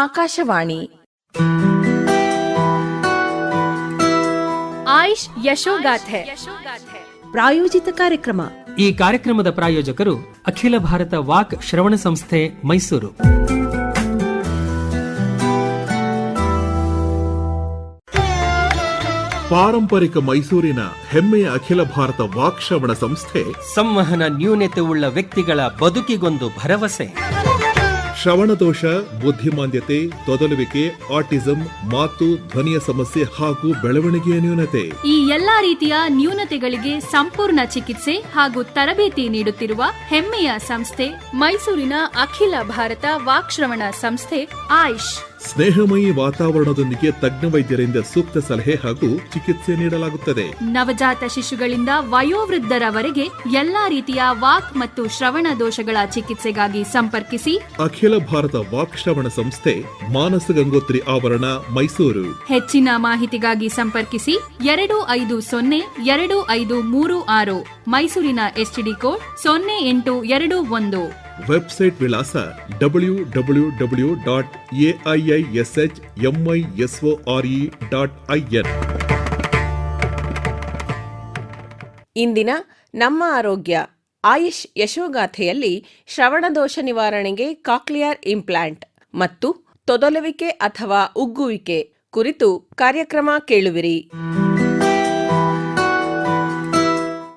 ಆಕಾಶವಾಣಿ. ಆಯುಷ್ ಯಶೋಗಾಥೆ. ಪ್ರಾಯೋಜಿತ ಕಾರ್ಯಕ್ರಮ. ಈ ಕಾರ್ಯಕ್ರಮದ ಪ್ರಾಯೋಜಕರು ಅಖಿಲ ಭಾರತ ವಾಕ್ ಶ್ರವಣ ಸಂಸ್ಥೆ ಮೈಸೂರು. ಪಾರಂಪರಿಕ ಮೈಸೂರಿನ ಹೆಮ್ಮೆಯ ಅಖಿಲ ಭಾರತ ವಾಕ್ ಶ್ರವಣ ಸಂಸ್ಥೆ. ಸಂವಹನ ನ್ಯೂನತೆ ಉಳ್ಳ ವ್ಯಕ್ತಿಗಳ ಬದುಕಿಗೊಂದು ಭರವಸೆ. ಶ್ರವಣದೋಷ, ಬುದ್ಧಿಮಾಂದ್ಯತೆ, ತೊದಲುವಿಕೆ, ಆಟಿಸಂ, ಮಾತು, ಧ್ವನಿಯ ಸಮಸ್ಯೆ ಹಾಗೂ ಬೆಳವಣಿಗೆಯ ನ್ಯೂನತೆ. ಈ ಎಲ್ಲಾ ರೀತಿಯ ನ್ಯೂನತೆಗಳಿಗೆ ಸಂಪೂರ್ಣ ಚಿಕಿತ್ಸೆ ಹಾಗೂ ತರಬೇತಿ ನೀಡುತ್ತಿರುವ ಹೆಮ್ಮೆಯ ಸಂಸ್ಥೆ ಮೈಸೂರಿನ ಅಖಿಲ ಭಾರತ ವಾಕ್ಶ್ರವಣ ಸಂಸ್ಥೆ ಆಯುಷ್. ಸ್ನೇಹಮಯಿ ವಾತಾವರಣದೊಂದಿಗೆ ತಜ್ಞ ವೈದ್ಯರಿಂದ ಸೂಕ್ತ ಸಲಹೆ ಹಾಗೂ ಚಿಕಿತ್ಸೆ ನೀಡಲಾಗುತ್ತದೆ. ನವಜಾತ ಶಿಶುಗಳಿಂದ ವಯೋವೃದ್ಧರವರೆಗೆ ಎಲ್ಲಾ ರೀತಿಯ ವಾಕ್ ಮತ್ತು ಶ್ರವಣ ದೋಷಗಳ ಚಿಕಿತ್ಸೆಗಾಗಿ ಸಂಪರ್ಕಿಸಿ. ಅಖಿಲ ಭಾರತ ವಾಕ್ ಶ್ರವಣ ಸಂಸ್ಥೆ ಮಾನಸ ಗಂಗೋತ್ರಿ ಆವರಣ ಮೈಸೂರು. ಹೆಚ್ಚಿನ ಮಾಹಿತಿಗಾಗಿ ಸಂಪರ್ಕಿಸಿ ಎರಡು ಐದು ಸೊನ್ನೆ ಎರಡು ಐದು ಮೂರು ಆರು ಮೈಸೂರಿನ ಎಸ್ಟಿಡಿ ಕೋಡ್ ಸೊನ್ನೆ ಎಂಟು ಎರಡು ಒಂದು. ವೆಬ್ಸೈಟ್ ವಿಳಾಸ W W W dot AIISH Mysore dot IN ಇಂದಿನ ನಮ್ಮ ಆರೋಗ್ಯ, ಆಯುಷ್ ಯಶೋಗಾಥೆಯಲ್ಲಿ ಶ್ರವಣದೋಷ ನಿವಾರಣೆಗೆ ಕಾಕ್ಲಿಯರ್ ಇಂಪ್ಲಾಂಟ್ ಮತ್ತು ತೊದಲುವಿಕೆ ಅಥವಾ ಉಗ್ಗುವಿಕೆ ಕುರಿತು ಕಾರ್ಯಕ್ರಮ ಕೇಳುವಿರಿ.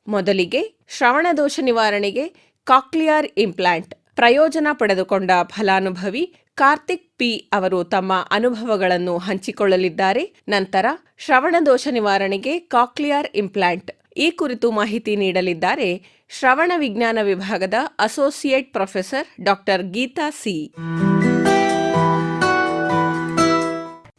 ಮೊದಲಿಗೆ ಶ್ರವಣದೋಷ ನಿವಾರಣೆಗೆ ಕಾಕ್ಲಿಯರ್ ಇಂಪ್ಲಾಂಟ್ ಪ್ರಯೋಜನ ಪಡೆದುಕೊಂಡ ಫಲಾನುಭವಿ ಕಾರ್ತಿಕ್ ಪಿ ಅವರು ತಮ್ಮ ಅನುಭವಗಳನ್ನು ಹಂಚಿಕೊಳ್ಳಲಿದ್ದಾರೆ. ನಂತರ ಶ್ರವಣದೋಷ ನಿವಾರಣೆಗೆ ಕಾಕ್ಲಿಯರ್ ಇಂಪ್ಲಾಂಟ್ ಈ ಕುರಿತು ಮಾಹಿತಿ ನೀಡಲಿದ್ದಾರೆ. ಶ್ರವಣ ವಿಜ್ಞಾನ ವಿಭಾಗದ associate professor doctor Geetha C.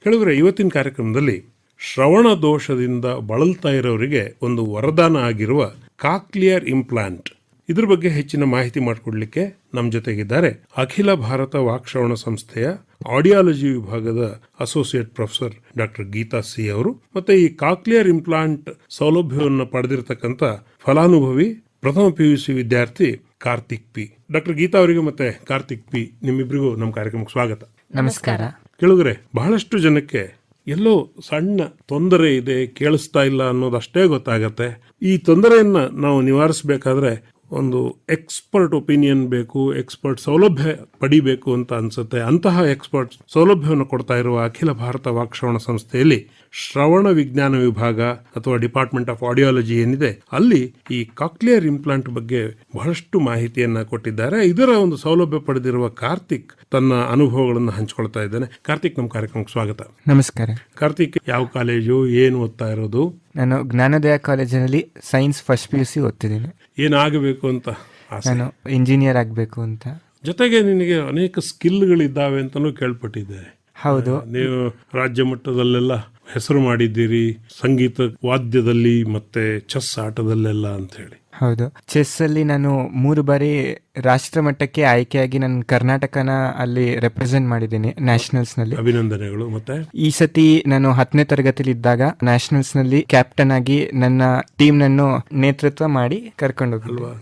ಕೆಳಗರೆ ಇವತ್ತಿನ ಕಾರ್ಯಕ್ರಮದಲ್ಲಿ ಶ್ರವಣ ದೋಷದಿಂದ ಬಳಲ್ತಾ ಇರೋರಿಗೆ ಒಂದು ವರದಾನ ಆಗಿರುವ ಕಾಕ್ಲಿಯರ್ ಇಂಪ್ಲಾಂಟ್ ಇದ್ರ ಬಗ್ಗೆ ಹೆಚ್ಚಿನ ಮಾಹಿತಿ ಮಾಡಿಕೊಡ್ಲಿಕ್ಕೆ ನಮ್ಮ ಜೊತೆಗಿದ್ದಾರೆ ಅಖಿಲ ಭಾರತ ವಾಕ್ಶ್ರವಣ ಸಂಸ್ಥೆಯ ಆಡಿಯಾಲಜಿ ವಿಭಾಗದ associate professor doctor Geetha C ಅವರು ಮತ್ತೆ ಈ ಕಾಕ್ಲಿಯರ್ ಇಂಪ್ಲಾಂಟ್ ಸೌಲಭ್ಯವನ್ನು ಪಡೆದಿರತಕ್ಕಂಥ ಫಲಾನುಭವಿ ಪ್ರಥಮ ಪಿ ಯು ಸಿ ವಿದ್ಯಾರ್ಥಿ ಕಾರ್ತಿಕ್ ಪಿ. ಡಾಕ್ಟರ್ ಗೀತಾ ಅವರಿಗೆ ಮತ್ತೆ ಕಾರ್ತಿಕ್ ಪಿ ನಿಮ್ಮಿಬ್ಬರಿಗೂ ನಮ್ಮ ಕಾರ್ಯಕ್ರಮಕ್ಕೆ ಸ್ವಾಗತ. ನಮಸ್ಕಾರ. ಕೇಳಿದ್ರೆ ಬಹಳಷ್ಟು ಜನಕ್ಕೆ ಎಲ್ಲೋ ಸಣ್ಣ ತೊಂದರೆ ಇದೆ ಕೇಳಿಸ್ತಾ ಇಲ್ಲ ಅನ್ನೋದಷ್ಟೇ ಗೊತ್ತಾಗತ್ತೆ. ಈ ತೊಂದರೆಯನ್ನ ನಾವು ನಿವಾರಿಸಬೇಕಾದ್ರೆ ಒಂದು ಎಕ್ಸ್ಪರ್ಟ್ ಒಪಿನಿಯನ್ ಬೇಕು ಎಕ್ಸ್ಪರ್ಟ್ ಸೌಲಭ್ಯ ಪಡಿಬೇಕು ಅಂತ ಅನ್ಸುತ್ತೆ. ಅಂತಹ ಎಕ್ಸ್ಪರ್ಟ್ ಸೌಲಭ್ಯವನ್ನು ಕೊಡ್ತಾ ಇರುವ ಅಖಿಲ ಭಾರತ ವಾಕ್ಶ್ರವಣ ಸಂಸ್ಥೆಯಲ್ಲಿ ಶ್ರವಣ ವಿಜ್ಞಾನ ವಿಭಾಗ ಅಥವಾ ಡಿಪಾರ್ಟ್ಮೆಂಟ್ ಆಫ್ ಆಡಿಯಾಲಜಿ ಏನಿದೆ ಅಲ್ಲಿ ಈ ಕಾಕ್ಲಿಯರ್ ಇಂಪ್ಲಾಂಟ್ ಬಗ್ಗೆ ಬಹಳಷ್ಟು ಮಾಹಿತಿಯನ್ನ ಕೊಟ್ಟಿದ್ದಾರೆ. ಇದರ ಒಂದು ಸೌಲಭ್ಯ ಪಡೆದಿರುವ ಕಾರ್ತಿಕ್ ತನ್ನ ಅನುಭವಗಳನ್ನು ಹಂಚಿಕೊಳ್ತಾ ಇದ್ದಾನೆ. ಕಾರ್ತಿಕ್ ನಮ್ಮ ಕಾರ್ಯಕ್ರಮಕ್ಕೆ ಸ್ವಾಗತ. ನಮಸ್ಕಾರ. ಕಾರ್ತಿಕ್ ಯಾವ ಕಾಲೇಜು ಏನು ಓದ್ತಾ ಇರೋದು? ನಾನು ಜ್ಞಾನೋದಯ ಕಾಲೇಜಿನಲ್ಲಿ science first P U C ಓದ್ತಿದ್ದೀನಿ. ಏನಾಗಬೇಕು ಅಂತ ಆಸೆ. ನಾನು ಇಂಜಿನಿಯರ್ ಆಗಬೇಕು ಅಂತ. ಜೊತೆಗೆ ನಿನಗೆ ಅನೇಕ ಸ್ಕಿಲ್ಗಳಿದ್ದಾವೆ ಅಂತಲೂ ಕೇಳ್ಪಟ್ಟಿದ್ದೆ. ಹೌದು. ನೀವು ರಾಜ್ಯ ಮಟ್ಟದಲ್ಲೆಲ್ಲ ಹೆಸರು ಮಾಡಿದ್ದೀರಿ ಸಂಗೀತ ವಾದ್ಯದಲ್ಲಿ ಮತ್ತೆ ಚೆಸ್ ಆಟದಲ್ಲೆಲ್ಲ ಅಂತ ಹೇಳಿ. ಹೌದು. ಚೆಸ್ ಅಲ್ಲಿ ನಾನು ಮೂರು ಬಾರಿ ರಾಷ್ಟ್ರ ಮಟ್ಟಕ್ಕೆ ಆಯ್ಕೆಯಾಗಿ ನಾನು ಕರ್ನಾಟಕನ ಅಲ್ಲಿ ರೆಪ್ರೆಸೆಂಟ್ ಮಾಡಿದ್ದೀನಿ ನ್ಯಾಷನಲ್ಸ್ನಲ್ಲಿ ಅಭಿನಂದನೆಗಳು ಮತ್ತೆ? ಈ ಸತಿ ನಾನು ಹತ್ತನೇ ತರಗತಿಲಿ ಇದ್ದಾಗ ನ್ಯಾಷನಲ್ಸ್ನಲ್ಲಿ ಕ್ಯಾಪ್ಟನ್ ಆಗಿ ನನ್ನ ಟೀಮ್ ನನ್ನು ನೇತೃತ್ವ ಮಾಡಿ ಕರ್ಕೊಂಡು